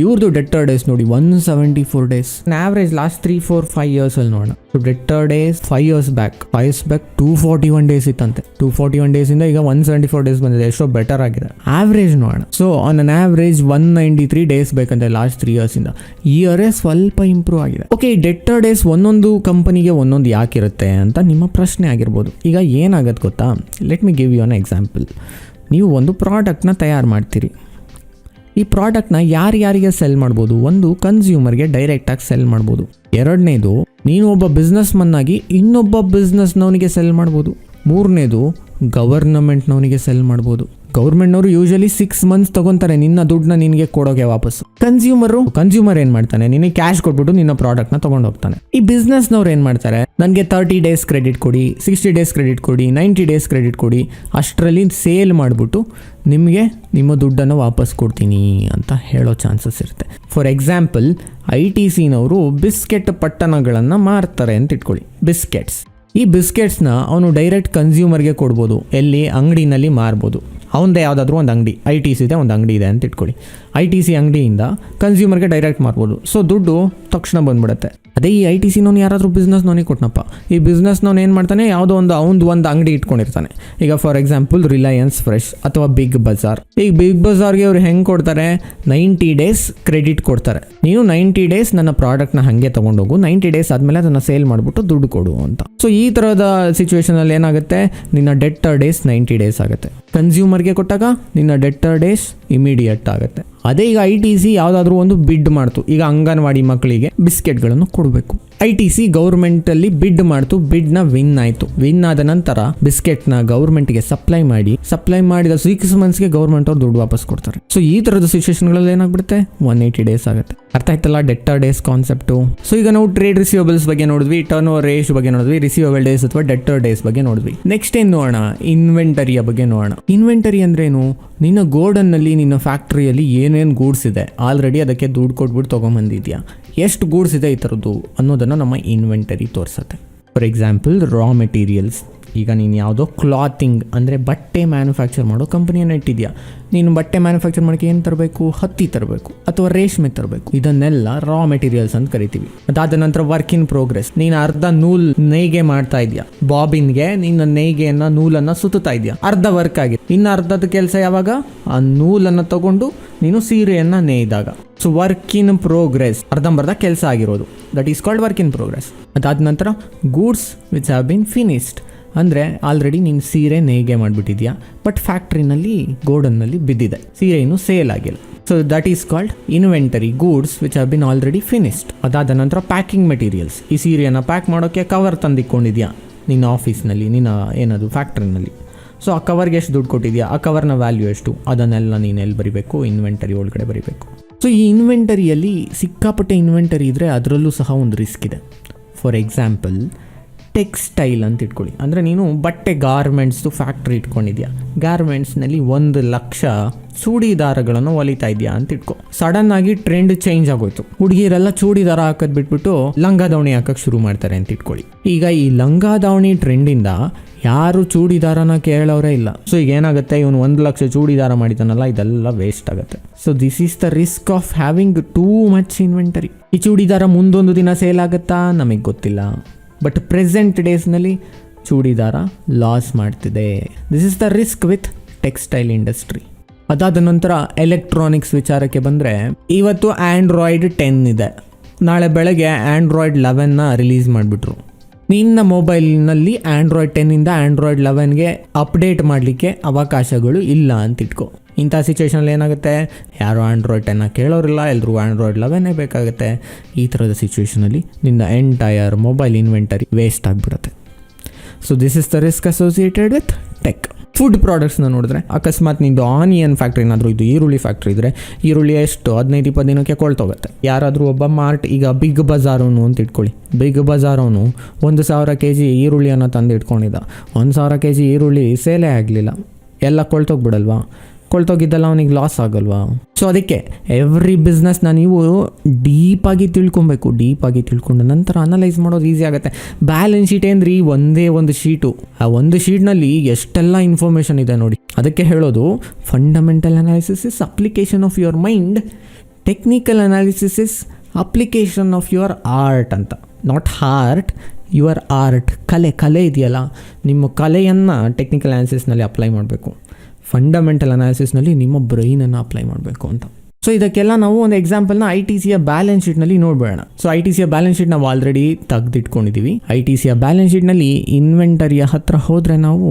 ಇವ್ರದ್ದು ಡೆಟರ್ ಡೇಸ್ ನೋಡಿ one seventy four days average last three four five years ಅಲ್ಲಿ ನೋಡೋಣ. Debtor days five years back five years back two forty one days ಇತ್ತಂತೆ. ಟೂ ಫಾರ್ಟಿ ಒನ್ ಡೇಸ್ ಇಂದ ಈಗ ಒನ್ ಸೆವೆಂಟಿ ಫೋರ್ ಡೇಸ್ ಬಂದಿದೆ. ಎಷ್ಟೋ better ಆಗಿದೆ. Average ನೋಡೋಣ. So on an average one ninety three days ಬೇಕಂತೆ ಲಾಸ್ಟ್ ತ್ರೀ ಇಯರ್ಸ್ ಇಂದ. ಇಯರೇ ಸ್ವಲ್ಪ ಇಂಪ್ರೂವ್ ಆಗಿದೆ. ಓಕೆ ಡೆಟರ್ ಡೇಸ್ ಒಂದೊಂದು ಕಂಪನಿಗೆ ಒಂದೊಂದು ಯಾಕಿರುತ್ತೆ ಅಂತ ನಿಮ್ಮ ಪ್ರಶ್ನೆ ಆಗಿರ್ಬೋದು. ಈಗ ಏನಾಗತ್ತೆ ಗೊತ್ತಾ? Let me give you an example ನೀವು ಒಂದು ಪ್ರಾಡಕ್ಟ್ನ ತಯಾರು ಮಾಡ್ತೀರಿ. ಈ ಪ್ರಾಡಕ್ಟ್ನ ಯಾರ್ಯಾರಿಗೆ ಸೆಲ್ ಮಾಡ್ಬೋದು? ಒಂದು ಕನ್ಸ್ಯೂಮರ್ಗೆ ಡೈರೆಕ್ಟಾಗಿ ಸೆಲ್ ಮಾಡ್ಬೋದು. ಎರಡನೇದು, ನೀನು ಒಬ್ಬ ಬಿಸ್ನೆಸ್ ಆಗಿ ಇನ್ನೊಬ್ಬ ಬಿಸ್ನೆಸ್ನವನಿಗೆ ಸೆಲ್ ಮಾಡ್ಬೋದು. ಮೂರನೇದು ಗವರ್ನಮೆಂಟ್ನವನಿಗೆ ಸೆಲ್ ಮಾಡ್ಬೋದು. ಗೌರ್ಮೆಂಟ್ನವರು ಯೂಶಲಿ ಸಿಕ್ಸ್ ಮಂತ್ಸ್ ತಗೊಂತಾರೆ. ನಿನ್ನ ದುಡ್ಡನ್ನ ನಿನಗೆ ಕೊಡೋಕೆ ವಾಪಸ್ ಕನ್ಸ್ಯೂಮರು ಕನ್ಸ್ಯೂಮರ್ ಏನು ಮಾಡ್ತಾನೆ? ನಿನಗೆ ಕ್ಯಾಶ್ ಕೊಟ್ಬಿಟ್ಟು ನಿನ್ನ ಪ್ರಾಡಕ್ಟ್ನ ತಗೊಂಡು ಹೋಗ್ತಾನೆ. ಈ ಬಿಸ್ನೆಸ್ನವ್ರು ಏನು ಮಾಡ್ತಾರೆ? ನನಗೆ ತರ್ಟಿ ಡೇಸ್ ಕ್ರೆಡಿಟ್ ಕೊಡಿ ಸಿಕ್ಸ್ಟಿ ಡೇಸ್ ಕ್ರೆಡಿಟ್ ಕೊಡಿ ನೈಂಟಿ ಡೇಸ್ ಕ್ರೆಡಿಟ್ ಕೊಡಿ, ಅಷ್ಟರಲ್ಲಿ ಸೇಲ್ ಮಾಡಿಬಿಟ್ಟು ನಿಮಗೆ ನಿಮ್ಮ ದುಡ್ಡನ್ನು ವಾಪಸ್ ಕೊಡ್ತೀನಿ ಅಂತ ಹೇಳೋ ಚಾನ್ಸಸ್ ಇರುತ್ತೆ. ಫಾರ್ ಎಕ್ಸಾಂಪಲ್ ಐ ಟಿ ಸಿನವರು ಬಿಸ್ಕೆಟ್ ಪಟ್ಟಣಗಳನ್ನು ಮಾರ್ತಾರೆ ಅಂತ ಇಟ್ಕೊಳ್ಳಿ. ಬಿಸ್ಕೆಟ್ಸ್ ಈ ಬಿಸ್ಕೆಟ್ಸ್ನ ಅವನು ಡೈರೆಕ್ಟ್ ಕನ್ಸ್ಯೂಮರ್ಗೆ ಕೊಡ್ಬೋದು. ಎಲ್ಲಿ? ಅಂಗಡಿನಲ್ಲಿ ಮಾರ್ಬೋದು. ಅವನದೇ ಯಾವುದಾದ್ರೂ ಒಂದು ಅಂಗಡಿ. ಐ ಟಿ ಸಿದೆ ಒಂದು ಅಂಗಡಿ ಇದೆ ಅಂತ ಇಟ್ಕೊಳ್ಳಿ. ಐ ಟಿ ಸಿ ಅಂಗಡಿಯಿಂದ ಕನ್ಸ್ಯೂಮರ್ಗೆ ಡೈರೆಕ್ಟ್ ಮಾಡ್ಬೋದು ಸೊ ದುಡ್ಡು ತಕ್ಷಣ ಬಂದ್ಬಿಡುತ್ತೆ. ಅದೇ ಈ ಐ ಟಿ ಸಿ ನೋನು ಯಾರಾದರೂ ಬಿಸ್ನೆಸ್ನವನಿಗೆ ಕೊಟ್ಟನಪ್ಪ ಈ ಬಿಸ್ನೆಸ್ನವ್ನು ಏನು ಮಾಡ್ತಾನೆ? ಯಾವುದೋ ಒಂದು ಅವನದು ಒಂದು ಅಂಗಡಿ ಇಟ್ಕೊಂಡಿರ್ತಾನೆ. ಈಗ ಫಾರ್ ಎಕ್ಸಾಂಪಲ್ ರಿಲಯನ್ಸ್ ಫ್ರೆಶ್ ಅಥವಾ ಬಿಗ್ ಬಜಾರ್ ಈಗ ಬಿಗ್ ಬಜಾರ್ಗೆ ಅವ್ರು ಹೆಂಗೆ ಕೊಡ್ತಾರೆ? ನೈಂಟಿ ಡೇಸ್ ಕ್ರೆಡಿಟ್ ಕೊಡ್ತಾರೆ. ನೀವು ನೈಂಟಿ ಡೇಸ್ ನನ್ನ ಪ್ರಾಡಕ್ಟ್ನ ಹಾಗೆ ತೊಗೊಂಡೋಗು. ನೈಂಟಿ ಡೇಸ್ ಆದಮೇಲೆ ಅದನ್ನು ಸೇಲ್ ಮಾಡಿಬಿಟ್ಟು ದುಡ್ಡು ಕೊಡು ಅಂತ. ಸೊ ಈ ಥರದ ಸಿಚುವೇಶನಲ್ಲಿ ಏನಾಗುತ್ತೆ? ನಿನ್ನ ಡೆಟ್ ಡೇಸ್ ನೈಂಟಿ ಡೇಸ್ ಆಗುತ್ತೆ. ಕನ್ಸ್ಯೂಮರ್ಗೆ ಕೊಟ್ಟಾಗ ನಿನ್ನ ಡೆಟ್ಟರ್ ಡೇಸ್ ಇಮಿಡಿಯೇಟ್ ಆಗುತ್ತೆ. ಅದೇ ಈಗ ಐ ಟಿ ಸಿ ಯಾವುದಾದ್ರೂ ಒಂದು ಬಿಡ್ ಮಾಡ್ತು. ಈಗ ಅಂಗನವಾಡಿ ಮಕ್ಕಳಿಗೆ ಬಿಸ್ಕೆಟ್ಗಳನ್ನು ಕೊಡಬೇಕು. ಐ ಟಿ ಸಿ ಗೌರ್ಮೆಂಟಲ್ಲಿ ಬಿಡ್ ಮಾಡ್ತು, ಬಿಡ್ನ ವಿನ್ ಆಯಿತು. ವಿನ್ ಆದ ನಂತರ ಬಿಸ್ಕೆಟ್ನ ಗೌರ್ಮೆಂಟ್ಗೆ ಸಪ್ಲೈ ಮಾಡಿ, ಸಪ್ಲೈ ಮಾಡಿದ ಸಿಕ್ಸ್ ಮಂತ್ಸ್ಗೆ ಗೌರ್ಮೆಂಟ್ ಅವ್ರು ದುಡ್ಡು ವಾಪಸ್ ಕೊಡ್ತಾರೆ. ಸೊ ಈ ಥರದ ಸಿಚುವೇಶನ್ಗಳಲ್ಲಿ ಏನಾಗ್ಬಿಡುತ್ತೆ? ಒನ್ ಏಯ್ಟಿ ಡೇಸ್ ಆಗುತ್ತೆ. ಅರ್ಥ ಆಯ್ತಲ್ಲ ಡೆಟ್ಟರ್ ಡೇಸ್ ಕಾನ್ಸೆಪ್ಟು ಸೊ ಈಗ ನಾವು ಟ್ರೇಡ್ ರಿಸೀವಬಲ್ಸ್ ಬಗ್ಗೆ ನೋಡಿದ್ವಿ ಟರ್ನ್ ಓವರ್ ರೇಷ್ ಬಗ್ಗೆ ನೋಡಿದ್ವಿ ರಿಸೀವಬಲ್ ಡೇಸ್ ಅಥವಾ ಡೆಟ್ಟರ್ ಡೇಸ್ ಬಗ್ಗೆ ನೋಡಿದ್ವಿ. ನೆಕ್ಸ್ಟ್ ಏನು ನೋಡೋಣ? ಇನ್ವೆಂಟರಿಯ ಬಗ್ಗೆ ನೋಡೋಣ. ಇನ್ವೆಂಟರಿ ಅಂದ್ರೇನು? ನಿನ್ನ ಗೋಡನ್ನಲ್ಲಿ ನಿನ್ನ ಫ್ಯಾಕ್ಟರಿಯಲ್ಲಿ ಏನೇನು ಗೂಡ್ಸ್ ಇದೆ? ಆಲ್ರೆಡಿ ಅದಕ್ಕೆ ದುಡ್ಡು ಕೊಟ್ಬಿಟ್ಟು ತೊಗೊಂಬಂದಿದ್ಯಾ? ಎಷ್ಟು ಗೂಡ್ಸ್ ಇದೆ ಈ ಥರದ್ದು ಅನ್ನೋದನ್ನು ನಮ್ಮ ಇನ್ವೆಂಟರಿ ತೋರಿಸುತ್ತೆ. ಫಾರ್ ಎಕ್ಸಾಂಪಲ್ ರಾ ಮೆಟೀರಿಯಲ್ಸ್ ಈಗ ನೀನು ಯಾವುದೋ ಕ್ಲಾತಿಂಗ್ ಅಂದರೆ ಬಟ್ಟೆ ಮ್ಯಾನುಫ್ಯಾಕ್ಚರ್ ಮಾಡೋ ಕಂಪ್ನಿಯನ್ನು ಇಟ್ಟಿದ್ಯಾ? ನೀನು ಬಟ್ಟೆ ಮ್ಯಾನುಫ್ಯಾಕ್ಚರ್ ಮಾಡೋಕ್ಕೆ ಏನು ತರಬೇಕು? ಹತ್ತಿ ತರಬೇಕು ಅಥವಾ ರೇಷ್ಮೆ ತರಬೇಕು? ಇದನ್ನೆಲ್ಲ ರಾ ಮೆಟೀರಿಯಲ್ಸ್ ಅಂತ ಕರಿತೀವಿ. ಅದಾದ ನಂತರ ವರ್ಕ್ ಇನ್ ಪ್ರೋಗ್ರೆಸ್ ನೀನು ಅರ್ಧ ನೂಲ್ ನೇಯ್ಗೆ ಮಾಡ್ತಾ ಇದೆಯಾ? ಬಾಬಿನ್ಗೆ ನಿನ್ನ ನೇಯ್ಗೆಯನ್ನು, ನೂಲನ್ನು ಸುತ್ತಾ ಇದೆಯಾ? ಅರ್ಧ ವರ್ಕ್ ಆಗಿದೆ. ಇನ್ನು ಅರ್ಧದ ಕೆಲಸ ಯಾವಾಗ? ಆ ನೂಲನ್ನು ತಗೊಂಡು ನೀನು ಸೀರೆಯನ್ನು ನೇಯ್ದಾಗ. ಸೊ ವರ್ಕ್ ಇನ್ ಪ್ರೋಗ್ರೆಸ್ ಅರ್ಧಂಬರ್ಧ ಕೆಲಸ ಆಗಿರೋದು. That is called work in progress ಅದಾದ ನಂತರ goods which have been finished ಅಂದರೆ ಆಲ್ರೆಡಿ ನೀನು ಸೀರೆ ನೇಯ್ಗೆ ಮಾಡಿಬಿಟ್ಟಿದ್ಯಾ ಬಟ್ ಫ್ಯಾಕ್ಟ್ರಿನಲ್ಲಿ ಗೋಡನ್ನಲ್ಲಿ ಬಿದ್ದಿದೆ. ಸೀರೆ ಇನ್ನೂ ಸೇಲ್ ಆಗಿಲ್ಲ. So that is called inventory goods which have been already finished ಅದಾದ ನಂತರ ಪ್ಯಾಕಿಂಗ್ ಮೆಟೀರಿಯಲ್ಸ್ ಈ ಸೀರೆಯನ್ನು ಪ್ಯಾಕ್ ಮಾಡೋಕ್ಕೆ ಕವರ್ ತಂದಿಕ್ಕೊಂಡಿದ್ಯಾ ನಿನ್ನ ಆಫೀಸ್ನಲ್ಲಿ ನಿನ್ನ ಏನದು ಫ್ಯಾಕ್ಟ್ರಿನಲ್ಲಿ ಸೊ ಆ ಕವರ್ಗೆ ಎಷ್ಟು ದುಡ್ಡು ಕೊಟ್ಟಿದ್ಯಾ? ಆ ಕವರ್ನ ವ್ಯಾಲ್ಯೂ ಎಷ್ಟು? ಅದನ್ನೆಲ್ಲ ನೀನು ಎಲ್ಲಿ ಬರಿಬೇಕು? ಇನ್ವೆಂಟರಿ ಒಳಗಡೆ ಬರಿಬೇಕು. ಸೊ ಈ ಇನ್ವೆಂಟರಿಯಲ್ಲಿ ಸಿಕ್ಕಾಪಟ್ಟೆ ಇನ್ವೆಂಟರಿ ಇದ್ದರೆ ಅದರಲ್ಲೂ ಸಹ ಒಂದು ರಿಸ್ಕ್ ಇದೆ. ಫಾರ್ ಎಕ್ಸಾಂಪಲ್ ಟೆಕ್ಸ್ಟೈಲ್ ಅಂತ ಇಟ್ಕೊಳ್ಳಿ. ಅಂದರೆ ನೀನು ಬಟ್ಟೆ ಗಾರ್ಮೆಂಟ್ಸ್ದು ಫ್ಯಾಕ್ಟ್ರಿ ಇಟ್ಕೊಂಡಿದ್ಯಾ. ಗಾರ್ಮೆಂಟ್ಸ್ನಲ್ಲಿ ಒಂದು ಲಕ್ಷ ಚೂಡಿದಾರಗಳನ್ನು ಹೊಲಿತಾ ಇದೆಯಾ ಅಂತ ಇಟ್ಕೊ. ಸಡನ್ ಆಗಿ ಟ್ರೆಂಡ್ ಚೇಂಜ್ ಆಗೋಯ್ತು. ಹುಡುಗಿರೆಲ್ಲ ಚೂಡಿದಾರ ಹಾಕೋದ್ ಬಿಟ್ಬಿಟ್ಟು ಲಂಗ ದಾವಣಿ ಹಾಕಕ್ ಶುರು ಮಾಡ್ತಾರೆ ಅಂತ ಇಟ್ಕೊಳ್ಳಿ. ಈಗ ಈ ಲಂಗ ದಾವಣಿ ಟ್ರೆಂಡಿಂದ ಯಾರು ಚೂಡಿದಾರನ ಕೇಳೋರೇ ಇಲ್ಲ. ಸೊ ಈಗ ಏನಾಗುತ್ತೆ? ಇವನು ಒಂದು ಲಕ್ಷ ಚೂಡಿದಾರ ಮಾಡಿದಾನಲ್ಲ, ಇದೆಲ್ಲ ವೇಸ್ಟ್ ಆಗುತ್ತೆ. So this is the risk of having too much inventory ಈ ಚೂಡಿದಾರ ಮುಂದೊಂದು ದಿನ ಸೇಲ್ ಆಗುತ್ತಾ? ನಮಗೆ ಗೊತ್ತಿಲ್ಲ. ಬಟ್ ಪ್ರೆಸೆಂಟ್ ಡೇಸ್ನಲ್ಲಿ ಚೂಡಿದಾರ ಲಾಸ್ ಮಾಡ್ತಿದೆ. This is the risk with textile industry ಅದಾದ ನಂತರ ಎಲೆಕ್ಟ್ರಾನಿಕ್ಸ್ ವಿಚಾರಕ್ಕೆ ಬಂದರೆ, ಇವತ್ತು ಆ್ಯಂಡ್ರಾಯ್ಡ್ ಟೆನ್ ಇದೆ. ನಾಳೆ ಬೆಳಗ್ಗೆ ಆ್ಯಂಡ್ರಾಯ್ಡ್ ಲೆವೆನ್ನ ರಿಲೀಸ್ ಮಾಡಿಬಿಟ್ರು. ನಿನ್ನ ಮೊಬೈಲ್ನಲ್ಲಿ ಆ್ಯಂಡ್ರಾಯ್ಡ್ ಟೆನ್ನಿಂದ ಆ್ಯಂಡ್ರಾಯ್ಡ್ ಲೆವೆನ್ಗೆ ಅಪ್ಡೇಟ್ ಮಾಡಲಿಕ್ಕೆ ಅವಕಾಶಗಳು ಇಲ್ಲ ಅಂತ ಇಟ್ಕೊ ಇಂಥ ಸಿಚುವೇಷನಲ್ಲಿ ಏನಾಗುತ್ತೆ? ಯಾರು ಆ್ಯಂಡ್ರಾಯ್ಡ್ ಟೆನ್ನ ಕೇಳೋರಿಲ್ಲ ಎಲ್ಲರೂ ಆ್ಯಂಡ್ರಾಯ್ಡ್ ಲೆವೆನೇ ಬೇಕಾಗುತ್ತೆ. ಈ ಥರದ ಸಿಚುವೇಶನಲ್ಲಿ ನಿನ್ನ ಎಂಟೈರ್ ಮೊಬೈಲ್ ಇನ್ವೆಂಟರಿ ವೇಸ್ಟ್ ಆಗಿಬಿಡುತ್ತೆ. So this is the risk associated with tech food ಪ್ರಾಡಕ್ಟ್ಸ್ನ ನೋಡಿದ್ರೆ, ಅಕಸ್ಮಾತ್ ನಿಂದು ಆನಿಯನ್ ಫ್ಯಾಕ್ಟ್ರಿ ಏನಾದರೂ ಇದು ಈರುಳ್ಳಿ ಫ್ಯಾಕ್ಟ್ರಿ ಇದ್ದರೆ ಈರುಳ್ಳಿ ಎಷ್ಟು? ಹದಿನೈದು, ಇಪ್ಪತ್ತು ದಿನಕ್ಕೆ ಕೊಳ್ತೋಗುತ್ತೆ ಯಾರಾದರೂ ಒಬ್ಬ ಮಾರ್ಟ್ ಈಗ ಬಿಗ್ ಬಜಾರೋನು ಅಂತ ಇಟ್ಕೊಳ್ಳಿ. ಬಿಗ್ ಬಜಾರೋನು ಒಂದು ಸಾವಿರ ಕೆ ಜಿ ಈರುಳ್ಳಿಯನ್ನು ತಂದು ಇಟ್ಕೊಂಡಿದ್ದ ಒಂದು ಸಾವಿರ ಕೆ ಜಿ ಈರುಳ್ಳಿ ಸೇಲೇ ಆಗಲಿಲ್ಲ. ಎಲ್ಲ ಕೊಳ್ತೋಗ್ಬಿಡಲ್ವಾ? ಕೊಳ್ತೋಗಿದ್ದಲ್ಲ ಅವನಿಗೆ ಲಾಸ್ ಆಗಲ್ವಾ? ಸೊ ಅದಕ್ಕೆ ಎವ್ರಿ ಬಿಸ್ನೆಸ್ನ ನೀವು ಡೀಪಾಗಿ ತಿಳ್ಕೊಬೇಕು ಡೀಪಾಗಿ ತಿಳ್ಕೊಂಡ ನಂತರ ಅನಲೈಸ್ ಮಾಡೋದು ಈಸಿ ಆಗುತ್ತೆ. ಬ್ಯಾಲೆನ್ಸ್ ಶೀಟ್ ಏನ್ರಿ? ಒಂದೇ ಒಂದು ಶೀಟು ಆ ಒಂದು ಶೀಟ್ನಲ್ಲಿ ಎಷ್ಟೆಲ್ಲ ಇನ್ಫಾರ್ಮೇಷನ್ ಇದೆ ನೋಡಿ. ಅದಕ್ಕೆ ಹೇಳೋದು fundamental analysis is application of your mind technical analysis is application of your art ಅಂತ. ನಾಟ್ ಹಾರ್ಟ್ ಯುವರ್ ಆರ್ಟ್ ಕಲೆ ಕಲೆ ಇದೆಯಲ್ಲ. ನಿಮ್ಮ ಕಲೆಯನ್ನು ಟೆಕ್ನಿಕಲ್ ಅನಾಲಿಸಿಸ್ನಲ್ಲಿ ಅಪ್ಲೈ ಮಾಡಬೇಕು. ಫಂಡಮೆಂಟಲ್ ಅನಾಲಿಸಿಸ್ನಲ್ಲಿ ನಿಮ್ಮ ಬ್ರೈನನ್ನು ಅಪ್ಲೈ ಮಾಡಬೇಕು ಅಂತ. ಸೊ ಇದಕ್ಕೆಲ್ಲ ನಾವು ಒಂದು ಎಕ್ಸಾಂಪಲ್ನ ಐ ಟಿ ಸಿಯ ಬ್ಯಾಲೆನ್ಸ್ ಶೀಟ್ನಲ್ಲಿ ನೋಡ್ಬೇಡೋಣ. ಸೊ ಐ ಟಿ ಸಿಯ ಬ್ಯಾಲೆನ್ಸ್ ಶೀಟ್ ನಾವು ಆಲ್ರೆಡಿ ತೆಗೆದಿಟ್ಕೊಂಡಿದ್ದೀವಿ ಐ ಟಿ ಸಿಯ ಬ್ಯಾಲೆನ್ಸ್ ಶೀಟ್ನಲ್ಲಿ ಇನ್ವೆಂಟರಿಯ ಹತ್ರ ಹೋದರೆ ನಾವು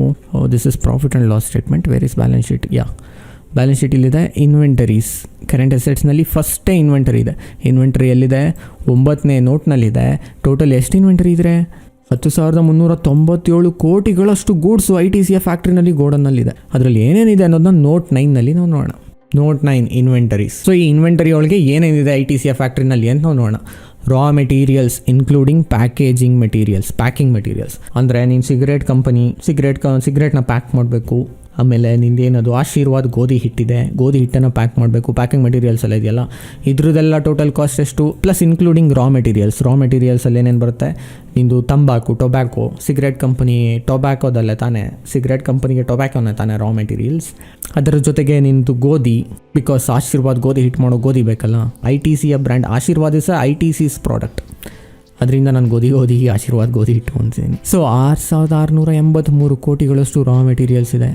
this is profit and loss statement where is balance sheet yeah balance sheet ಇಲ್ಲಿದೆ ಇನ್ವೆಂಟರೀಸ್ ಕರೆಂಟ್ ಅಸೆಟ್ಸ್ನಲ್ಲಿ ಫಸ್ಟೇ ಇನ್ವೆಂಟರಿ ಇದೆ. ಇನ್ವೆಂಟರಿ ಎಲ್ಲಿದೆ? ಒಂಬತ್ತನೇ ನೋಟ್ನಲ್ಲಿದೆ ಟೋಟಲ್ ಎಷ್ಟು ಇನ್ವೆಂಟರಿ ಇದೆ ಹತ್ತು ಸಾವಿರದ ಮುನ್ನೂರ ತೊಂಬತ್ತೇಳು ಕೋಟಿಗಳಷ್ಟು ಗೂಡ್ಸು ಐ ಟಿ ಸಿಯ ಫ್ಯಾಕ್ಟ್ರಿನಲ್ಲಿ ಗೋಡನ್ನಲ್ಲಿದೆ. ಅದರಲ್ಲಿ ಏನೇನಿದೆ ಅನ್ನೋದನ್ನ ನೋಟ್ ನೈನ್ನಲ್ಲಿ ನಾವು ನೋಡೋಣ. ನೋಟ್ ನೈನ್ ಇನ್ವೆಂಟರೀಸ್ ಸೊ ಈ ಇನ್ವೆಂಟರಿ ಒಳಗೆ ಏನೇನಿದೆ ಐ ಟಿ ಸಿಯ ಫ್ಯಾಕ್ಟ್ರಿನಲ್ಲಿ ಅಂತ ನಾವು ನೋಡೋಣ. Raw materials including packaging materials packing materials ಅಂದರೆ ನೀನು ಸಿಗರೇಟ್ ಕಂಪನಿ ಸಿಗರೇಟ್ ಸಿಗರೇಟ್ನ ಪ್ಯಾಕ್ ಮಾಡಬೇಕು. ಆಮೇಲೆ ನಿಂದೇನದು ಆಶೀರ್ವಾದ್ ಗೋಧಿ ಹಿಟ್ಟಿದೆ. ಗೋಧಿ ಹಿಟ್ಟನ್ನು ಪ್ಯಾಕ್ ಮಾಡಬೇಕು. ಪ್ಯಾಕಿಂಗ್ ಮೆಟೀರಿಯಲ್ಸ್ ಎಲ್ಲ ಇದೆಯಲ್ಲ? ಇದ್ರದ್ದೆಲ್ಲ ಟೋಟಲ್ ಕಾಸ್ಟ್ ಎಷ್ಟು? Plus including raw materials raw ಮೆಟೀರಿಯಲ್ಸಲ್ಲಿ ಏನೇನು ಬರುತ್ತೆ? ನಿಂದು ತಂಬಾಕು ಟೊಬ್ಯಾಕೋ ಸಿಗರೇಟ್ ಕಂಪನಿ ಟೊಬ್ಯಾಕೋದಲ್ಲೇ ತಾನೇ. ಸಿಗರೆಟ್ ಕಂಪನಿಗೆ ಟೊಬ್ಯಾಕೋನೇ ತಾನೇ ರಾ ಮೆಟೀರಿಯಲ್ಸ್ ಅದರ ಜೊತೆಗೆ ನಿಂದು ಗೋಧಿ ಬಿಕಾಸ್ ಆಶೀರ್ವಾದ್ ಗೋಧಿ ಹಿಟ್ ಮಾಡೋ ಗೋಧಿ ಬೇಕಲ್ಲ? ಐ ಟಿ ಸಿಯ brand Aashirvaad is I T C's product ಅದರಿಂದ ನಾನು ಗೋಧಿ ಗೋಧಿ, ಆಶೀರ್ವಾದ ಗೋಧಿ ಅಂತೀನಿ ಸೊ ಆರು ಸಾವಿರದ ಆರುನೂರ ಎಂಬತ್ತ್ಮೂರು ಕೋಟಿಗಳಷ್ಟು ರಾ ಮೆಟೀರಿಯಲ್ಸ್ ಇದೆ.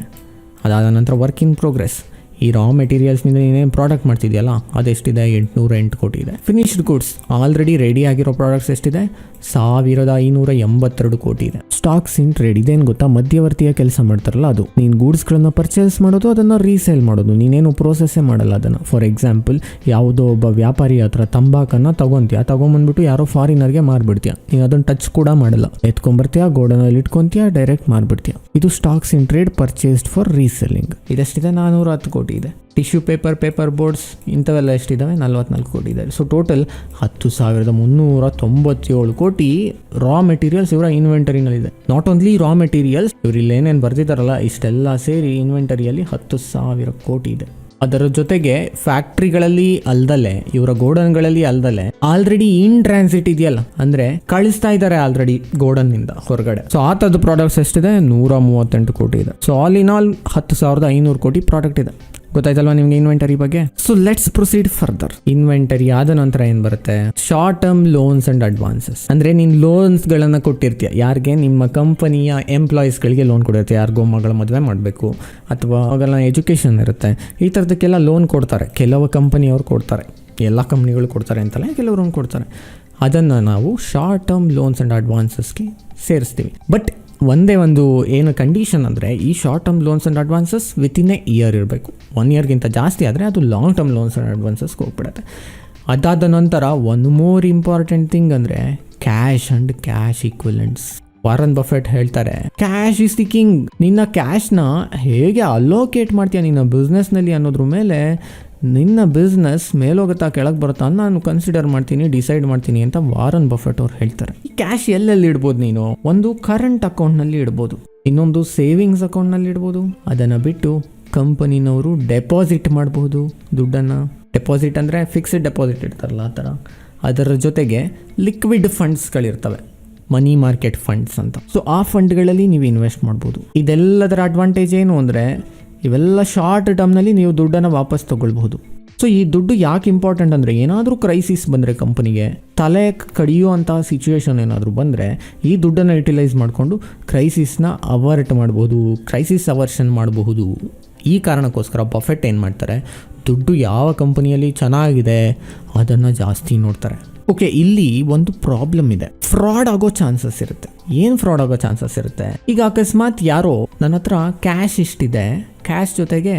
ಅದಾದ ನಂತರ ವರ್ಕ್ ಇನ್ ಪ್ರೋಗ್ರೆಸ್ ಈ ರಾ ಮೆಟೀರಿಯಲ್ಸ್ನಿಂದ ನೀನೇನು ಪ್ರಾಡಕ್ಟ್ ಮಾಡ್ತಿದ್ಯಲ್ಲ, ಅದೆಷ್ಟಿದೆ? ಎಂಟುನೂರ ಎಂಟು ಕೋಟಿ ಇದೆ. ಫಿನಿಶ್ಡ್ ಗುಡ್ಸ್ ಆಲ್ರೆಡಿ ರೆಡಿ ಆಗಿರೋ ಪ್ರಾಡಕ್ಟ್ಸ್ ಎಷ್ಟಿದೆ? ಸಾವಿರದ ಐನೂರ ಎಂಬತ್ತೆರಡು ಕೋಟಿ ಇದೆ. ಸ್ಟಾಕ್ಸ್ ಇನ್ ಟ್ರೇಡ್ ಇದೇನು ಗೊತ್ತಾ? ಮಧ್ಯವರ್ತಿಯ ಕೆಲಸ ಮಾಡ್ತಾರಲ್ಲ ಅದು. ನೀನು ಗೂಡ್ಸ್ಗಳನ್ನ ಪರ್ಚೇಸ್ ಮಾಡೋದು, ಅದನ್ನು ರೀಸೇಲ್ ಮಾಡೋದು. ನೀನೇನು ಪ್ರೋಸೆಸ್ಸೇ ಮಾಡಲ್ಲ ಅದನ್ನು. ಫಾರ್ ಎಕ್ಸಾಂಪಲ್ ಯಾವುದೋ ಒಬ್ಬ ವ್ಯಾಪಾರಿ ಹತ್ರ ತಂಬಾಕನ್ನು ತಗೊಂತೀಯ? ತಗೊಂಬಂದ್ಬಿಟ್ಟು ಯಾರೋ ಫಾರಿನರ್ಗೆ ಮಾರ್ಬಿಡ್ತೀಯ? ನೀನು ಅದನ್ನು ಟಚ್ ಕೂಡ ಮಾಡಲ್ಲ. ಎತ್ಕೊಂಬರ್ತೀಯ? ಗೋಡನಲ್ಲಿ ಇಟ್ಕೊಂತೀಯ? ಡೈರೆಕ್ಟ್ ಮಾರ್ಬಿಡ್ತೀಯ? ಇದು stocks in trade purchased for reselling ಇದೆಷ್ಟಿದೆ? ನಾನೂರ ಹತ್ತು ಕೋಟಿ. ಇದೆ ಟಿಶ್ಯೂ ಪೇಪರ್ ಪೇಪರ್ ಬೋರ್ಡ್ಸ್ ಇಂಥವೆಲ್ಲ ಎಷ್ಟಿದ್ದಾವೆ ನಲ್ವತ್ನಾಲ್ಕು ಕೋಟಿ ಇದೆ ಸೊ ಟೋಟಲ್ ಹತ್ತು ಸಾವಿರದ ಮುನ್ನೂರ ತೊಂಬತ್ತೇಳು ಕೋಟಿ ರಾ ಮೆಟೀರಿಯಲ್ಸ್ ಇವರ ಇನ್ವೆಂಟರಿನಲ್ಲಿದೆ ನಾಟ್ ಓನ್ಲಿ ರಾ ಮೆಟೀರಿಯಲ್ಸ್ ಇವರಿಲ್ಲಿ ಏನೇನು ಬರ್ತಿದ್ದಾರಲ್ಲ ಇಷ್ಟೆಲ್ಲ ಸೇರಿ ಇನ್ವೆಂಟರಿಯಲ್ಲಿ ಹತ್ತು ಸಾವಿರ ಕೋಟಿ ಇದೆ. ಅದರ ಜೊತೆಗೆ ಫ್ಯಾಕ್ಟ್ರಿಗಳಲ್ಲಿ ಅಲ್ದಲೆ, ಇವರ ಗೋಡನ್ಗಳಲ್ಲಿ ಅಲ್ದಲೆ ಆಲ್ರೆಡಿ ಇನ್ ಟ್ರಾನ್ಸಿಟ್ ಇದೆಯಲ್ಲ, ಅಂದ್ರೆ ಕಳಿಸ್ತಾ ಇದ್ದಾರೆ ಆಲ್ರೆಡಿ ಗೋಡನ್ನಿಂದ ಹೊರಗಡೆ. ಸೊ ಆ ಥರದ ಪ್ರಾಡಕ್ಟ್ಸ್ ಎಷ್ಟಿದೆ? ನೂರ ಮೂವತ್ತೆಂಟು ಕೋಟಿ ಇದೆ. ಸೊ ಆಲ್ ಇನ್ ಆಲ್ ಹತ್ತು ಸಾವಿರದ ಐನೂರು ಕೋಟಿ ಪ್ರಾಡಕ್ಟ್ ಇದೆ. ಗೊತ್ತಾಯ್ತಲ್ವಾ ನಿಮ್ಗೆ ಇನ್ವೆಂಟರಿ ಬಗ್ಗೆ? So let's proceed further inventory ಆದ ನಂತರ ಏನ್ ಬರುತ್ತೆ? Short term loans and advances ಅಂದ್ರೆ ನೀನ್ ಲೋನ್ಸ್ ಗಳನ್ನ ಕೊಟ್ಟಿರ್ತೀಯ. ಯಾರಿಗೆ? ನಿಮ್ಮ ಕಂಪನಿಯ ಎಂಪ್ಲಾಯೀಸ್ ಗಳಿಗೆ ಲೋನ್ ಕೊಡಿರುತ್ತೆ ಯಾರಿಗೋ ಮಗಳ ಮದುವೆ ಮಾಡಬೇಕು. ಅಥವಾ ಅವಾಗೆಲ್ಲ ಎಜುಕೇಶನ್ ಇರುತ್ತೆ. ಈ ಥರದಕ್ಕೆಲ್ಲ ಲೋನ್ ಕೊಡ್ತಾರೆ. ಕೆಲವು ಕಂಪನಿಯವರು ಕೊಡ್ತಾರೆ. ಎಲ್ಲ ಕಂಪ್ನಿಗಳು ಕೊಡ್ತಾರೆ ಅಂತಲ್ಲ, ಕೆಲವರು ಕೊಡ್ತಾರೆ. ಅದನ್ನು ನಾವು ಶಾರ್ಟ್ ಟರ್ಮ್ ಲೋನ್ಸ್ ಅಂಡ್ ಅಡ್ವಾನ್ಸಸ್ಗೆ ಸೇರಿಸ್ತೀವಿ. ಬಟ್ ಒಂದೇ ಒಂದು ಏನು ಕಂಡೀಷನ್ ಅಂದರೆ ಈ short term loans and advances within a year ಇರಬೇಕು. ಒನ್ ಇಯರ್ಗಿಂತ ಜಾಸ್ತಿ ಆದರೆ ಅದು ಲಾಂಗ್ ಟರ್ಮ್ ಲೋನ್ಸ್ ಆ್ಯಂಡ್ ಅಡ್ವಾನ್ಸಸ್ಗೆ ಹೋಗ್ಬಿಡುತ್ತೆ. ಅದಾದ ನಂತರ ಒನ್ ಮೋರ್ ಇಂಪಾರ್ಟೆಂಟ್ ಥಿಂಗ್ ಅಂದರೆ cash and cash equivalents Warren Buffett ಹೇಳ್ತಾರೆ ಕ್ಯಾಶ್ ಇಸ್ ದಿ ಕಿಂಗ್ ನಿನ್ನ ಕ್ಯಾಶ್ನ ಹೇಗೆ ಅಲೋಕೇಟ್ ಮಾಡ್ತೀಯ? ನಿನ್ನ ಬಿಸ್ನೆಸ್ನಲ್ಲಿ ಅನ್ನೋದ್ರ ಮೇಲೆ ನಿನ್ನ ಬಿಸ್ನೆಸ್ ಮೇಲೋಗುತ್ತಾ ಕೆಳಗೆ ಬರುತ್ತಾ ನಾನು ಕನ್ಸಿಡರ್ ಮಾಡ್ತೀನಿ ಡಿಸೈಡ್ ಮಾಡ್ತೀನಿ ಅಂತ ವಾರನ್ ಬಫೆಟ್ ಅವ್ರು ಹೇಳ್ತಾರೆ. ಈ ಕ್ಯಾಶ್ ಎಲ್ಲೆಲ್ಲಿ ಇಡ್ಬೋದು ನೀನು? ಒಂದು ಕರೆಂಟ್ ಅಕೌಂಟ್ನಲ್ಲಿ ಇಡ್ಬೋದು. ಇನ್ನೊಂದು ಸೇವಿಂಗ್ಸ್ ಅಕೌಂಟ್ನಲ್ಲಿ ಇಡ್ಬೋದು. ಅದನ್ನು ಬಿಟ್ಟು ಕಂಪನಿನವರು ಡೆಪಾಸಿಟ್ ಮಾಡಬಹುದು ದುಡ್ಡನ್ನು. ಡೆಪಾಸಿಟ್ ಅಂದರೆ ಫಿಕ್ಸ್ಡ್ ಡೆಪಾಸಿಟ್ ಇಡ್ತಾರಲ್ಲ ಆ ಥರ. ಅದರ ಜೊತೆಗೆ ಲಿಕ್ವಿಡ್ ಫಂಡ್ಸ್ಗಳಿರ್ತವೆ ಮನಿ ಮಾರ್ಕೆಟ್ ಫಂಡ್ಸ್ ಅಂತ. ಸೊ ಆ ಫಂಡ್ಗಳಲ್ಲಿ ನೀವು ಇನ್ವೆಸ್ಟ್ ಮಾಡ್ಬೋದು. ಇದೆಲ್ಲದರ ಅಡ್ವಾಂಟೇಜ್ ಏನು ಅಂದರೆ ಇವೆಲ್ಲ ಶಾರ್ಟ್ ಟರ್ಮ್ನಲ್ಲಿ ನೀವು ದುಡ್ಡನ್ನು ವಾಪಸ್ ತಗೊಳ್ಬಹುದು. ಸೊ ಈ ದುಡ್ಡು ಯಾಕೆ ಇಂಪಾರ್ಟೆಂಟ್ ಅಂದರೆ ಏನಾದರೂ ಕ್ರೈಸಿಸ್ ಬಂದರೆ ಕಂಪನಿಗೆ ತಲೆ ಕಡಿಯುವಂಥ ಸಿಚುವೇಶನ್ ಏನಾದರೂ ಬಂದರೆ ಈ ದುಡ್ಡನ್ನು ಯುಟಿಲೈಸ್ ಮಾಡಿಕೊಂಡು ಕ್ರೈಸಿಸ್ನ ಅವರ್ಟ್ ಮಾಡ್ಬೋದು ಕ್ರೈಸಿಸ್ ಅವರ್ಷನ್ ಮಾಡಬಹುದು. ಈ ಕಾರಣಕ್ಕೋಸ್ಕರ ಬಫೆಟ್ ಏನು ಮಾಡ್ತಾರೆ? ದುಡ್ಡು ಯಾವ ಕಂಪನಿಯಲ್ಲಿ ಚೆನ್ನಾಗಿದೆ, ಅದನ್ನು ಜಾಸ್ತಿ ನೋಡ್ತಾರೆ. ಓಕೆ, ಇಲ್ಲಿ ಒಂದು ಪ್ರಾಬ್ಲಮ್ ಇದೆ. ಫ್ರಾಡ್ ಆಗೋ ಚಾನ್ಸಸ್ ಇರುತ್ತೆ. ಏನು ಫ್ರಾಡ್ ಆಗೋ ಚಾನ್ಸಸ್ ಇರುತ್ತೆ? ಈಗ ಅಕಸ್ಮಾತ್ ಯಾರೋ ನನ್ನ ಹತ್ರ ಕ್ಯಾಶ್ ಇಷ್ಟಿದೆ. ಕ್ಯಾಶ್ ಜೊತೆಗೆ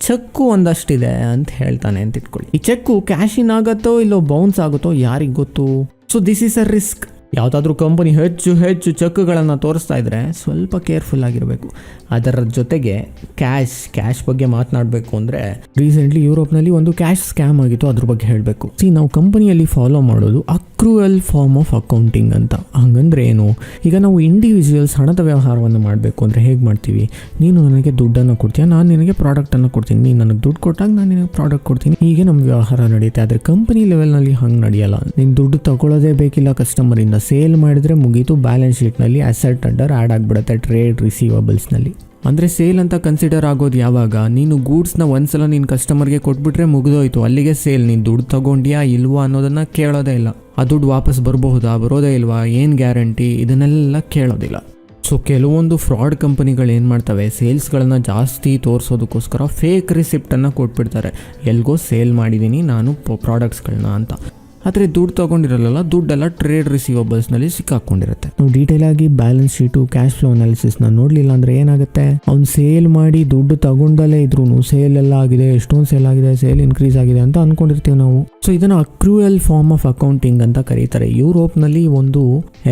ಚೆಕ್ಕು ಒಂದಷ್ಟಿದೆ ಅಂತ ಹೇಳ್ತಾನೆ ಅಂತ ಇಟ್ಕೊಳ್ಳಿ. ಈ ಚೆಕ್ಕು ಕ್ಯಾಶ್ ಇನ್ ಆಗತ್ತೋ ಇಲ್ಲೋ ಬೌನ್ಸ್ ಆಗುತ್ತೋ ಯಾರಿಗೆ ಗೊತ್ತು? So this is a risk ಯಾವುದಾದ್ರೂ ಕಂಪನಿ ಹೆಚ್ಚು ಹೆಚ್ಚು ಚೆಕ್ಗಳನ್ನು ತೋರಿಸ್ತಾ ಇದ್ರೆ ಸ್ವಲ್ಪ ಕೇರ್ಫುಲ್ ಆಗಿರಬೇಕು. ಅದರ ಜೊತೆಗೆ ಕ್ಯಾಶ್ ಕ್ಯಾಶ್ ಬಗ್ಗೆ ಮಾತನಾಡಬೇಕು ಅಂದರೆ ರೀಸೆಂಟ್ಲಿ ಯುರೋಪ್ನಲ್ಲಿ ಒಂದು ಕ್ಯಾಶ್ ಸ್ಕ್ಯಾಮ್ ಆಗಿತ್ತು ಅದ್ರ ಬಗ್ಗೆ ಹೇಳಬೇಕು. ಸಿ ನಾವು ಕಂಪನಿಯಲ್ಲಿ ಫಾಲೋ ಮಾಡೋದು ಅಕ್ರೂಯಲ್ ಫಾರ್ಮ್ ಆಫ್ ಅಕೌಂಟಿಂಗ್ ಅಂತ. ಹಂಗಂದ್ರೆ ಏನು? ಈಗ ನಾವು ಇಂಡಿವಿಜುವಲ್ಸ್ ಹಣದ ವ್ಯವಹಾರವನ್ನು ಮಾಡಬೇಕು ಅಂದರೆ ಹೇಗೆ ಮಾಡ್ತೀವಿ? ನೀನು ನನಗೆ ದುಡ್ಡನ್ನು ಕೊಡ್ತೀಯ, ನಾನು ನಿನಗೆ ಪ್ರಾಡಕ್ಟನ್ನು ಕೊಡ್ತೀನಿ. ನೀನು ನನಗೆ ದುಡ್ಡು ಕೊಟ್ಟಾಗ ನಾನು ನಿನಗೆ ಪ್ರಾಡಕ್ಟ್ ಕೊಡ್ತೀನಿ. ಹೀಗೆ ನಮ್ಮ ವ್ಯವಹಾರ ನಡೆಯುತ್ತೆ ಆದರೆ ಕಂಪನಿ ಲೆವೆಲ್ನಲ್ಲಿ ಹಂಗೆ ನಡೆಯಲ್ಲ. ನೀನು ದುಡ್ಡು ತಗೊಳ್ಳೋದೇ ಬೇಕಿಲ್ಲ ಕಸ್ಟಮರಿಂದ ಸೇಲ್ ಮಾಡಿದರೆ ಮುಗೀತು ಬ್ಯಾಲೆನ್ಸ್ ಶೀಟ್ನಲ್ಲಿ ಅಸೆಟ್ ಅಂಡರ್ ಆ್ಯಡ್ ಆಗಿಬಿಡುತ್ತೆ ಟ್ರೇಡ್ ರಿಸೀವಬಲ್ಸ್ನಲ್ಲಿ ಅಂದರೆ ಸೇಲ್ ಅಂತ ಕನ್ಸಿಡರ್ ಆಗೋದು ಯಾವಾಗ? ನೀನು ಗೂಡ್ಸ್ನ ಒಂದ್ಸಲ ನೀನು ಕಸ್ಟಮರ್ಗೆ ಕೊಟ್ಬಿಟ್ರೆ ಮುಗಿದೋಯ್ತು, ಅಲ್ಲಿಗೆ ಸೇಲ್. ನೀನು ದುಡ್ಡು ತಗೊಂಡ್ಯಾ ಇಲ್ವಾ ಅನ್ನೋದನ್ನು ಕೇಳೋದೇ ಇಲ್ಲ. ಆ ದುಡ್ಡು ವಾಪಸ್ ಬರಬಹುದಾ ಬರೋದೇ ಇಲ್ವಾ? ಏನು ಗ್ಯಾರಂಟಿ ಇದನ್ನೆಲ್ಲ ಕೇಳೋದಿಲ್ಲ. ಸೊ ಕೆಲವೊಂದು ಫ್ರಾಡ್ ಕಂಪನಿಗಳು ಏನು ಮಾಡ್ತವೆ? ಸೇಲ್ಸ್ಗಳನ್ನ ಜಾಸ್ತಿ ತೋರಿಸೋದಕ್ಕೋಸ್ಕರ ಫೇಕ್ ರಿಸಿಪ್ಟನ್ನು ಕೊಟ್ಬಿಡ್ತಾರೆ. ಎಲ್ಗೋ ಸೇಲ್ ಮಾಡಿದ್ದೀನಿ ನಾನು ಪ್ರಾಡಕ್ಟ್ಸ್ಗಳನ್ನ ಅಂತ. ಆದರೆ ದುಡ್ಡು ತೊಗೊಂಡಿರಲ್ಲ ದುಡ್ಡೆಲ್ಲ ಟ್ರೇಡ್ ರಿಸೀವಬಲ್ಸ್ನಲ್ಲಿ ಸಿಕ್ಕಾಕೊಂಡಿರುತ್ತೆ. ನಾವು ಡೀಟೇಲ್ ಆಗಿ ಬ್ಯಾಲೆನ್ಸ್ ಶೀಟು ಕ್ಯಾಶ್ ಫ್ಲೋ ಅನಾಲಿಸಿಸ್ನ ನೋಡಲಿಲ್ಲ ಅಂದರೆ ಏನಾಗುತ್ತೆ? ಅವ್ನು ಸೇಲ್ ಮಾಡಿ ದುಡ್ಡು ತಗೊಂಡಲ್ಲೇ ಇದ್ರು ಸೇಲ್ ಎಲ್ಲ ಆಗಿದೆ, ಎಷ್ಟೊಂದು ಸೇಲ್ ಆಗಿದೆ ಸೇಲ್ ಇನ್ಕ್ರೀಸ್ ಆಗಿದೆ ಅಂತ ಅನ್ಕೊಂಡಿರ್ತೀವಿ ನಾವು. ಸೊ ಇದನ್ನು ಅಕ್ರೂಯಲ್ ಫಾರ್ಮ್ ಆಫ್ ಅಕೌಂಟಿಂಗ್ ಅಂತ ಕರೀತಾರೆ. ಯುರೋಪ್ನಲ್ಲಿ ಒಂದು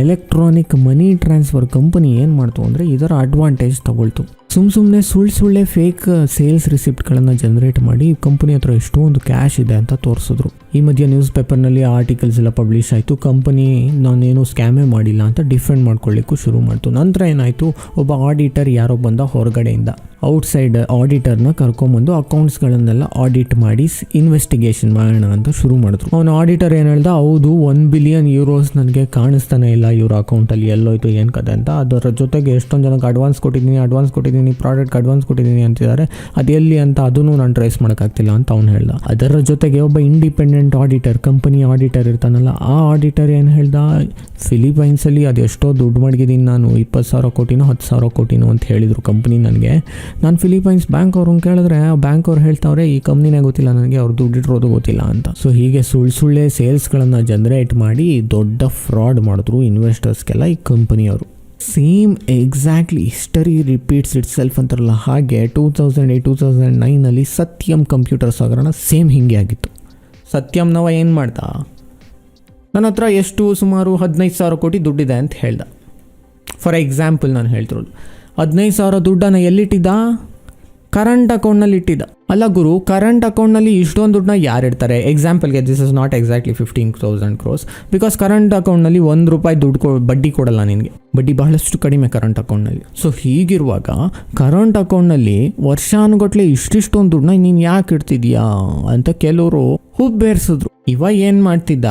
ಎಲೆಕ್ಟ್ರಾನಿಕ್ ಮನಿ ಟ್ರಾನ್ಸ್ಫರ್ ಕಂಪನಿ ಏನು ಮಾಡ್ತು ಅಂದರೆ ಇದರ ಅಡ್ವಾಂಟೇಜ್ ತಗೊಳ್ತು. ಸುಮ್ ಸುಮ್ಮನೆ ಸುಳ್ಳು ಸುಳ್ಳೆ ಫೇಕ್ ಸೇಲ್ಸ್ ರಿಸಿಪ್ಟ್ಗಳನ್ನು ಜನರೇಟ್ ಮಾಡಿ ಕಂಪನಿ ಹತ್ರ ಎಷ್ಟೊಂದು ಕ್ಯಾಶ್ ಇದೆ ಅಂತ ತೋರಿಸಿದ್ರು. ಈ ಮಧ್ಯೆ ನ್ಯೂಸ್ ಪೇಪರ್ನಲ್ಲಿ ಆರ್ಟಿಕಲ್ಸ್ ಎಲ್ಲ ಪಬ್ಲಿಷ್ ಆಯಿತು. ಕಂಪನಿ ನಾನೇನು ಸ್ಕ್ಯಾಮೇ ಮಾಡಿಲ್ಲ ಅಂತ ಡಿಫೆಂಡ್ ಮಾಡ್ಕೊಳ್ಳಿಕ್ಕೂ ಶುರು ಮಾಡ್ತು. ನಂತರ ಏನಾಯಿತು? ಒಬ್ಬ ಆಡಿಟರ್ ಯಾರೋ ಬಂದ ಹೊರಗಡೆಯಿಂದ. ಔಟ್ಸೈಡ್ ಆಡಿಟರ್ನ ಕರ್ಕೊಂಬಂದು ಅಕೌಂಟ್ಸ್ಗಳನ್ನೆಲ್ಲ ಆಡಿಟ್ ಮಾಡಿ ಇನ್ವೆಸ್ಟಿಗೇಷನ್ ಮಾಡೋಣ ಅಂತ ಶುರು ಮಾಡಿದ್ರು. ಅವನು ಆಡಿಟರ್ ಏನು ಹೇಳ್ದ? ಹೌದು ಒನ್ ಬಿಲಿಯನ್ ಯೂರೋಸ್ ನನಗೆ ಕಾಣಿಸ್ತಾನೆ ಇಲ್ಲ ಇವ್ರ ಅಕೌಂಟಲ್ಲಿ ಎಲ್ಲೋಯ್ತು ಏನು ಕತೆ ಅಂತ. ಅದರ ಜೊತೆಗೆ ಎಷ್ಟೊಂದು ಜನಕ್ಕೆ ಅಡ್ವಾನ್ಸ್ ಕೊಟ್ಟಿದ್ದೀನಿ ಅಡ್ವಾನ್ಸ್ ಕೊಟ್ಟಿದ್ದೀನಿ ಪ್ರಾಡಕ್ಟ್ ಅಡ್ವಾನ್ಸ್ ಕೊಟ್ಟಿದ್ದೀನಿ ಅಂತಿದ್ದಾರೆ. ಅದು ಎಲ್ಲಿ ಅಂತ ಅದನ್ನು ನಾನು ಟ್ರೇಸ್ ಮಾಡೋಕ್ಕಾಗ್ತಿಲ್ಲ ಅಂತ ಅವ್ನು ಹೇಳ್ದ. ಅದರ ಜೊತೆಗೆ ಒಬ್ಬ ಇಂಡಿಪೆಂಡೆಂಟ್ ಆಡಿಟರ್ ಕಂಪನಿ ಆಡಿಟರ್ ಇರ್ತಾನಲ್ಲ, ಆ ಆಡಿಟರ್ ಏನು ಹೇಳ್ದ? ಫಿಲಿಪೈನ್ಸಲ್ಲಿ ಅದೆಷ್ಟೋ ದುಡ್ಡು ಮಡಗಿದ್ದೀನಿ ನಾನು, ಇಪ್ಪತ್ತು ಸಾವಿರ ಕೋಟಿನೋ, ಹತ್ತು ಸಾವಿರ ಕೋಟಿನೋ ಅಂತ ಹೇಳಿದರು ಕಂಪ್ನಿ ನನಗೆ. ನಾನು ಫಿಲಿಪೈನ್ಸ್ ಬ್ಯಾಂಕ್ ಅವ್ರನ್ನ ಕೇಳಿದ್ರೆ ಬ್ಯಾಂಕ್ ಅವ್ರು ಹೇಳ್ತಾವ್ರೆ, ಈ ಕಂಪ್ನಿನೇ ಗೊತ್ತಿಲ್ಲ ನನಗೆ, ಅವ್ರು ದುಡ್ಡಿಟ್ಟಿರೋದು ಗೊತ್ತಿಲ್ಲ ಅಂತ. ಸೊ ಹೀಗೆ ಸುಳ್ಳು ಸುಳ್ಳೆ ಸೇಲ್ಸ್ಗಳನ್ನು ಜನರೇಟ್ ಮಾಡಿ ದೊಡ್ಡ ಫ್ರಾಡ್ ಮಾಡಿದ್ರು ಇನ್ವೆಸ್ಟರ್ಸ್ಗೆಲ್ಲ ಈ ಕಂಪನಿಯವರು same exactly history repeats itself ಅಂತಾರಲ್ಲ, ಹಾಗೆ two thousand eight two thousand ನೈನಲ್ಲಿ Satyam computer ಸಾಗರಣ same ಹಿಂಗೆ ಆಗಿತ್ತು. ಸತ್ಯಂನವ ಏನು ಮಾಡ್ದ? ನನ್ನ ಹತ್ರ ಎಷ್ಟು ಸುಮಾರು ಹದಿನೈದು ಸಾವಿರ ಕೋಟಿ ದುಡ್ಡಿದೆ ಅಂತ ಹೇಳ್ದ. ಫಾರ್ ಎಕ್ಸಾಂಪಲ್ ನಾನು ಹೇಳ್ತಿರೋದು. ಹದಿನೈದು ಸಾವಿರ ದುಡ್ಡನ್ನು ಎಲ್ಲಿಟ್ಟಿದ್ದ? ಕರೆಂಟ್ ಅಕೌಂಟ್ನಲ್ಲಿ ಇಟ್ಟಿದ್ದ ಅಲ್ಲ ಗುರು ಕರೆಂಟ್ ಅಕೌಂಟ್ನಲ್ಲಿ ಇಷ್ಟೊಂದು ದುಡ್ಡನ್ನ ಯಾರು ಇಡ್ತಾರೆ? ಎಕ್ಸಾಂಪಲ್ಗೆ this is not exactly fifteen thousand crores because current ಅಕೌಂಟ್ನಲ್ಲಿ ಒಂದು ರೂಪಾಯಿ ದುಡ್ಡು ಕೊ ಬಡ್ಡಿ ಕೊಡಲ್ಲ ನಿನಗೆ. ಬಡ್ಡಿ ಬಹಳಷ್ಟು ಕಡಿಮೆ ಕರೆಂಟ್ ಅಕೌಂಟ್ನಲ್ಲಿ ಸೊ ಹೀಗಿರುವಾಗ ಕರೆಂಟ್ ಅಕೌಂಟ್ನಲ್ಲಿ ವರ್ಷಾನುಗಟ್ಲೆ ಇಷ್ಟಿಷ್ಟೊಂದು ದುಡ್ಡನ್ನ ನೀನು ಯಾಕೆ ಇಡ್ತಿದ್ಯಾ ಅಂತ ಕೆಲವರು ಹುಬ್ಬೇರಿಸಿದ್ರು ಇವ ಏನು ಮಾಡ್ತಿದ್ದ?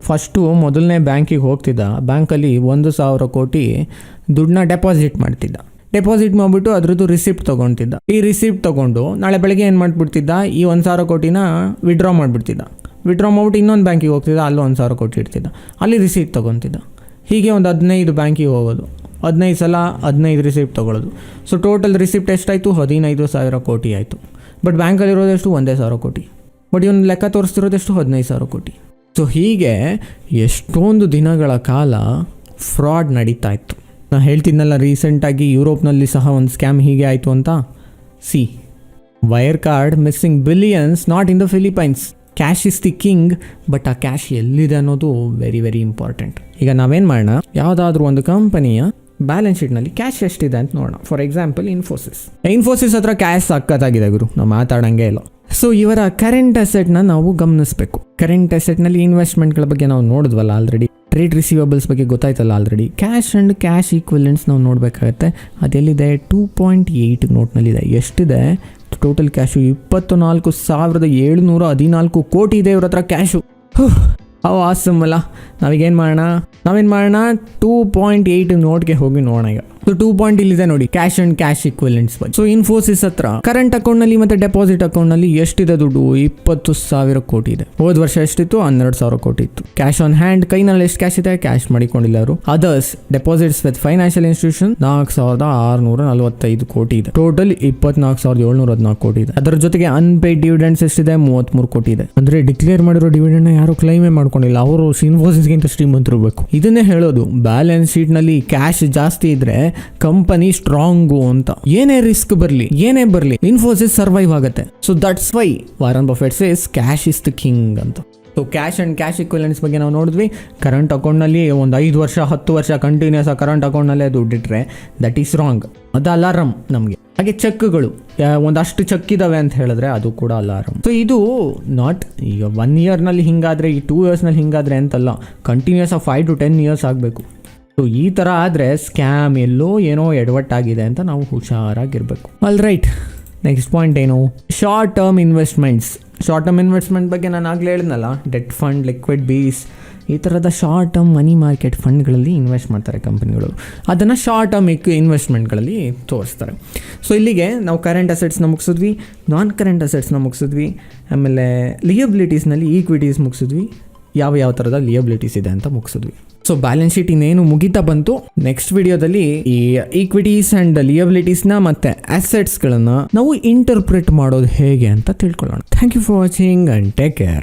ಫಸ್ಟು ಮೊದಲನೇ ಬ್ಯಾಂಕಿಗೆ ಹೋಗ್ತಿದ್ದ. ಬ್ಯಾಂಕಲ್ಲಿ ಒಂದು ಸಾವಿರ ಕೋಟಿ ದುಡ್ಡನ್ನ ಡೆಪಾಸಿಟ್ ಮಾಡ್ತಿದ್ದ. ಡೆಪಾಸಿಟ್ ಮಾಡಿಬಿಟ್ಟು ಅದ್ರದ್ದು ರಿಸಿಪ್ಟ್ ತೊಗೊತಿದ್ದ. ಈ ರಿಸಿಪ್ಟ್ ತೊಗೊಂಡು ನಾಳೆ ಬೆಳಗ್ಗೆ ಏನು ಮಾಡ್ಬಿಡ್ತಿದ್ದ? ಈ ಒಂದು ಸಾವಿರ ಕೋಟಿನ ವಿಡ್ರಾ ಮಾಡಿಬಿಡ್ತಿದ್ದ. ವಿಡ್ರಾ ಮಾಡ್ಬಿಟ್ಟು ಇನ್ನೊಂದು ಬ್ಯಾಂಕಿಗೆ ಹೋಗ್ತಿದ್ದ, ಅಲ್ಲೂ ಒಂದು ಸಾವಿರ ಕೋಟಿ ಇಡ್ತಿದ್ದ. ಅಲ್ಲಿ ರಿಸಿಪ್ಟ್ ತೊಗೊತಿದ್ದ. ಹೀಗೆ ಒಂದು ಹದಿನೈದು ಬ್ಯಾಂಕಿಗೆ ಹೋಗೋದು. ಹದಿನೈದು ಸಲ ಹದಿನೈದು ರಿಸಿಪ್ಟ್ ತೊಗೊಳ್ಳೋದು ಸೊ ಟೋಟಲ್ ರಿಸಿಪ್ಟ್ ಎಷ್ಟಾಯಿತು? ಹದಿನೈದು ಸಾವಿರ ಕೋಟಿ ಆಯಿತು. ಬಟ್ ಬ್ಯಾಂಕಲ್ಲಿರೋದೆಷ್ಟು ಒಂದೇ ಸಾವಿರ ಕೋಟಿ. ಬಟ್ ಇವನು ಲೆಕ್ಕ ತೋರಿಸ್ತಿರೋದೆಷ್ಟು? ಹದಿನೈದು ಸಾವಿರ ಕೋಟಿ. ಸೊ ಹೀಗೆ ಎಷ್ಟೊಂದು ದಿನಗಳ ಕಾಲ ಫ್ರಾಡ್ ನಡೀತಾ ಇತ್ತು. ನಾನು ಹೇಳ್ತಿದ್ನಲ್ಲ, ರೀಸೆಂಟಾಗಿ ಯುರೋಪ್ನಲ್ಲಿ ಸಹ ಒಂದು ಸ್ಕ್ಯಾಮ್ ಹೀಗೆ ಆಯಿತು ಅಂತ? See. Wirecard missing billions not in the Philippines. Cash is the king, but ಆ ಕ್ಯಾಶ್ ಎಲ್ಲಿದೆ ಅನ್ನೋದು ವೆರಿ ವೆರಿ ಇಂಪಾರ್ಟೆಂಟ್. ಈಗ ನಾವೇನು ಮಾಡೋಣ? ಯಾವುದಾದ್ರೂ ಒಂದು ಕಂಪನಿಯ ಬ್ಯಾಲೆನ್ಸ್ ಶೀಟ್ನಲ್ಲಿ ಕ್ಯಾಶ್ ಎಷ್ಟಿದೆ ಅಂತ ನೋಡೋಣ. For example, Infosys. ಇನ್ಫೋಸಿಸ್ ಹತ್ರ ಕ್ಯಾಶ್ ಸಕ್ಕತ್ತಾಗಿದೆ ಗುರು ನಾವು ಮಾತಾಡೋಂಗೆ ಇಲ್ಲ. ಸೊ, ಇವರ ಕರೆಂಟ್ ಅಸೆಟ್ನ ನಾವು ಗಮನಿಸಬೇಕು. ಕರೆಂಟ್ ಅಸೆಟ್ನಲ್ಲಿ ಇನ್ವೆಸ್ಟ್ಮೆಂಟ್ಗಳ ಬಗ್ಗೆ ನಾವು ನೋಡಿದ್ವಲ್ಲ ಆಲ್ರೆಡಿ ಟ್ರೇಡ್ ರಿಸೀವಬಲ್ಸ್ ಬಗ್ಗೆ ಗೊತ್ತಾಯ್ತಲ್ಲ already cash and cash equivalents ನಾವು ನೋಡಬೇಕಾಗತ್ತೆ. ಅದೆಲ್ಲಿದೆ ಟೂ ಪಾಯಿಂಟ್ ಏಯ್ಟ್ ನೋಟ್ನಲ್ಲಿದೆ ಎಷ್ಟಿದೆ? ಟೋಟಲ್ ಕ್ಯಾಶು ಇಪ್ಪತ್ತು ನಾಲ್ಕು ಸಾವಿರದ ಏಳುನೂರ ಹದಿನಾಲ್ಕು ಕೋಟಿ ಇದೆ ಇವ್ರ ಹತ್ರ ಕ್ಯಾಶು ಅವು ಆಸಮ್ ಅಲ್ಲ. ನಾವೀಗೇನು ಮಾಡೋಣ? ನಾವೇನು ಮಾಡೋಣ? ಟೂ ಪಾಯಿಂಟ್ ಏಯ್ಟ್ ನೋಟ್ಗೆ ಹೋಗಿ ನೋಡೋಣ ಈಗ. ಸೊ ಟೂ ಪಾಯಿಂಟ್ ಇಲ್ಲಿದೆ ನೋಡಿ. ಕ್ಯಾಶ್ ಅಂಡ್ ಕ್ಯಾಶ್ ಇಕ್ವಲೆಂಟ್ಸ್ ಬಗ್ಗೆ. ಸೊ ಇನ್ಫೋಸಿಸ್ ಹತ್ರ ಕರೆಂಟ್ ಅಕೌಂಟ್ನಲ್ಲಿ ಮತ್ತೆ ಡೆಪಾಸಿಟ್ ಅಕೌಂಟ್ನಲ್ಲಿ ಎಷ್ಟಿದೆ ದುಡ್ಡು? ಇಪ್ಪತ್ತು ಸಾವಿರ ಕೋಟಿ ಇದೆ. ಹೋದ ವರ್ಷ ಎಷ್ಟಿತ್ತು? ಹನ್ನೆರಡು ಸಾವಿರ ಕೋಟಿ ಇತ್ತು. ಕ್ಯಾಶ್ ಆನ್ ಹ್ಯಾಂಡ್ ಕೈನಲ್ಲಿ ಎಷ್ಟು ಕ್ಯಾಶ್ ಇದೆ? ಕ್ಯಾಶ್ ಮಾಡಿಕೊಂಡಿಲ್ಲ ಅವರು. Others deposits with financial institution ನಾಲ್ಕು ಸಾವಿರದ ಆರುನೂರ ನಲವತ್ತೈದು ಕೋಟಿ ಇದೆ. ಟೋಟಲ್ ಇಪ್ಪತ್ನಾಲ್ಕು ಸಾವಿರದ ಏಳ್ನೂರ ಹದಿನಾಲ್ಕು ಕೋಟಿ ಇದೆ. ಅದರ ಜೊತೆಗೆ ಅನ್ಪೇಡ್ ಡಿವಿಡೆಂಡ್ಸ್ ಎಷ್ಟಿದೆ? ಮೂವತ್ಮೂರು ಕೋಟಿ ಇದೆ. ಅಂದ್ರೆ ಡಿಕ್ಲೇರ್ ಮಾಡಿರೋ ಡಿವಿಡೆಂಡ್ ಯಾರು ಕ್ಲೈಮೇ ಮಾಡ್ಕೊಂಡಿಲ್ಲ. ಅವರು ಇನ್ಫೋಸಿಸ್ಗಿಂತ ಇರಬೇಕು ಇದನ್ನೇ ಹೇಳೋದು ಬ್ಯಾಲೆನ್ಸ್ ಶೀಟ್ನಲ್ಲಿ ಕ್ಯಾಶ್ ಜಾಸ್ತಿ ಇದ್ರೆ ಕಂಪನಿ ಸ್ಟ್ರಾಂಗು ಅಂತ. ಏನೇ ರಿಸ್ಕ್ ಬರಲಿ, ಏನೇ ಬರಲಿ ಇನ್ಫೋಸಿಸ್ ಸರ್ವೈವ್ ಆಗುತ್ತೆ. So that's why Warren Buffett says cash is the king ಅಂತ. So cash and cash equivalents ಬಗ್ಗೆ ನಾವು ನೋಡಿದ್ವಿ. ಕರೆಂಟ್ ಅಕೌಂಟ್ನಲ್ಲಿ ಒಂದು ಐದು ವರ್ಷ, ಹತ್ತು ವರ್ಷ ಕಂಟಿನ್ಯೂಸ್ ಆ ಕರೆಂಟ್ ಅಕೌಂಟ್ನಲ್ಲೇ ದುಡ್ಡಿಟ್ರೆ ದಟ್ ಈಸ್ ರಾಂಗ್ ಅದು ಅಲಾರಂ ನಮಗೆ. ಹಾಗೆ ಚೆಕ್ಗಳು ಒಂದಷ್ಟು ಚೆಕ್ ಇದಾವೆ ಅಂತ ಹೇಳಿದ್ರೆ ಅದು ಕೂಡ ಅಲಾರಂ ಸೊ ಇದು ನಾಟ್ ಈಗ ಒನ್ ಇಯರ್ನಲ್ಲಿ ಹಿಂಗಾದ್ರೆ, ಈ ಟೂ ಇಯರ್ಸ್ನಲ್ಲಿ ಹಿಂಗಾದ್ರೆ ಅಂತಲ್ಲ ಕಂಟಿನ್ಯೂಸ್ ಆ ಫೈವ್ ಟು ಟೆನ್ ಇಯರ್ಸ್ ಆಗಬೇಕು. ಸೊ ಈ ಥರ ಆದರೆ ಸ್ಕ್ಯಾಮ್ ಎಲ್ಲೋ ಏನೋ ಎಡವಟ್ಟಾಗಿದೆ ಅಂತ ನಾವು ಹುಷಾರಾಗಿರಬೇಕು. ಆಲ್ ರೈಟ್ ನೆಕ್ಸ್ಟ್ ಪಾಯಿಂಟ್ ಏನು? Short term investments short term investment ಬಗ್ಗೆ ನಾನು ಆಗಲೇ ಹೇಳಿದ್ನಲ್ಲ ಡೆಟ್ ಫಂಡ್ ಲಿಕ್ವಿಡ್ ಬೀಸ್ ಈ ಥರದ ಶಾರ್ಟ್ ಟರ್ಮ್ ಮನಿ ಮಾರ್ಕೆಟ್ ಫಂಡ್ಗಳಲ್ಲಿ ಇನ್ವೆಸ್ಟ್ ಮಾಡ್ತಾರೆ ಕಂಪನಿಗಳು ಅದನ್ನು ಶಾರ್ಟ್ ಟರ್ಮ್ ಇಕ್ ಇನ್ವೆಸ್ಟ್ಮೆಂಟ್ಗಳಲ್ಲಿ ತೋರಿಸ್ತಾರೆ. ಸೊ ಇಲ್ಲಿಗೆ ನಾವು ಕರೆಂಟ್ ಅಸೆಟ್ಸ್ನ ಮುಗಿಸಿದ್ವಿ ನಾನ್ ಕರೆಂಟ್ ಅಸೆಟ್ಸ್ನ ಮುಗಿಸಿದ್ವಿ, ಆಮೇಲೆ ಲಿಯಬಿಲಿಟೀಸ್ನಲ್ಲಿ ಈಕ್ವಿಟೀಸ್ ಮುಗಿಸಿದ್ವಿ, ಯಾವ ಯಾವ ಥರದ ಲಿಯಬಿಲಿಟೀಸ್ ಇದೆ ಅಂತ ಮುಗಿಸಿದ್ವಿ. ಸೊ ಬ್ಯಾಲೆನ್ಸ್ ಶೀಟ್ ಇನ್ನೇನು ಮುಗಿತಾ ಬಂತು. ನೆಕ್ಸ್ಟ್ ವಿಡಿಯೋದಲ್ಲಿ ಈ ಈಕ್ವಿಟೀಸ್ ಅಂಡ್ ಲಿಯಬಿಲಿಟೀಸ್ನ ಮತ್ತೆ ಅಸೆಟ್ಸ್ ಗಳನ್ನ ನಾವು ಇಂಟರ್ಪ್ರಿಟ್ ಮಾಡೋದು ಹೇಗೆ ಅಂತ ತಿಳ್ಕೊಳ್ಳೋಣ. Thank you for watching and take care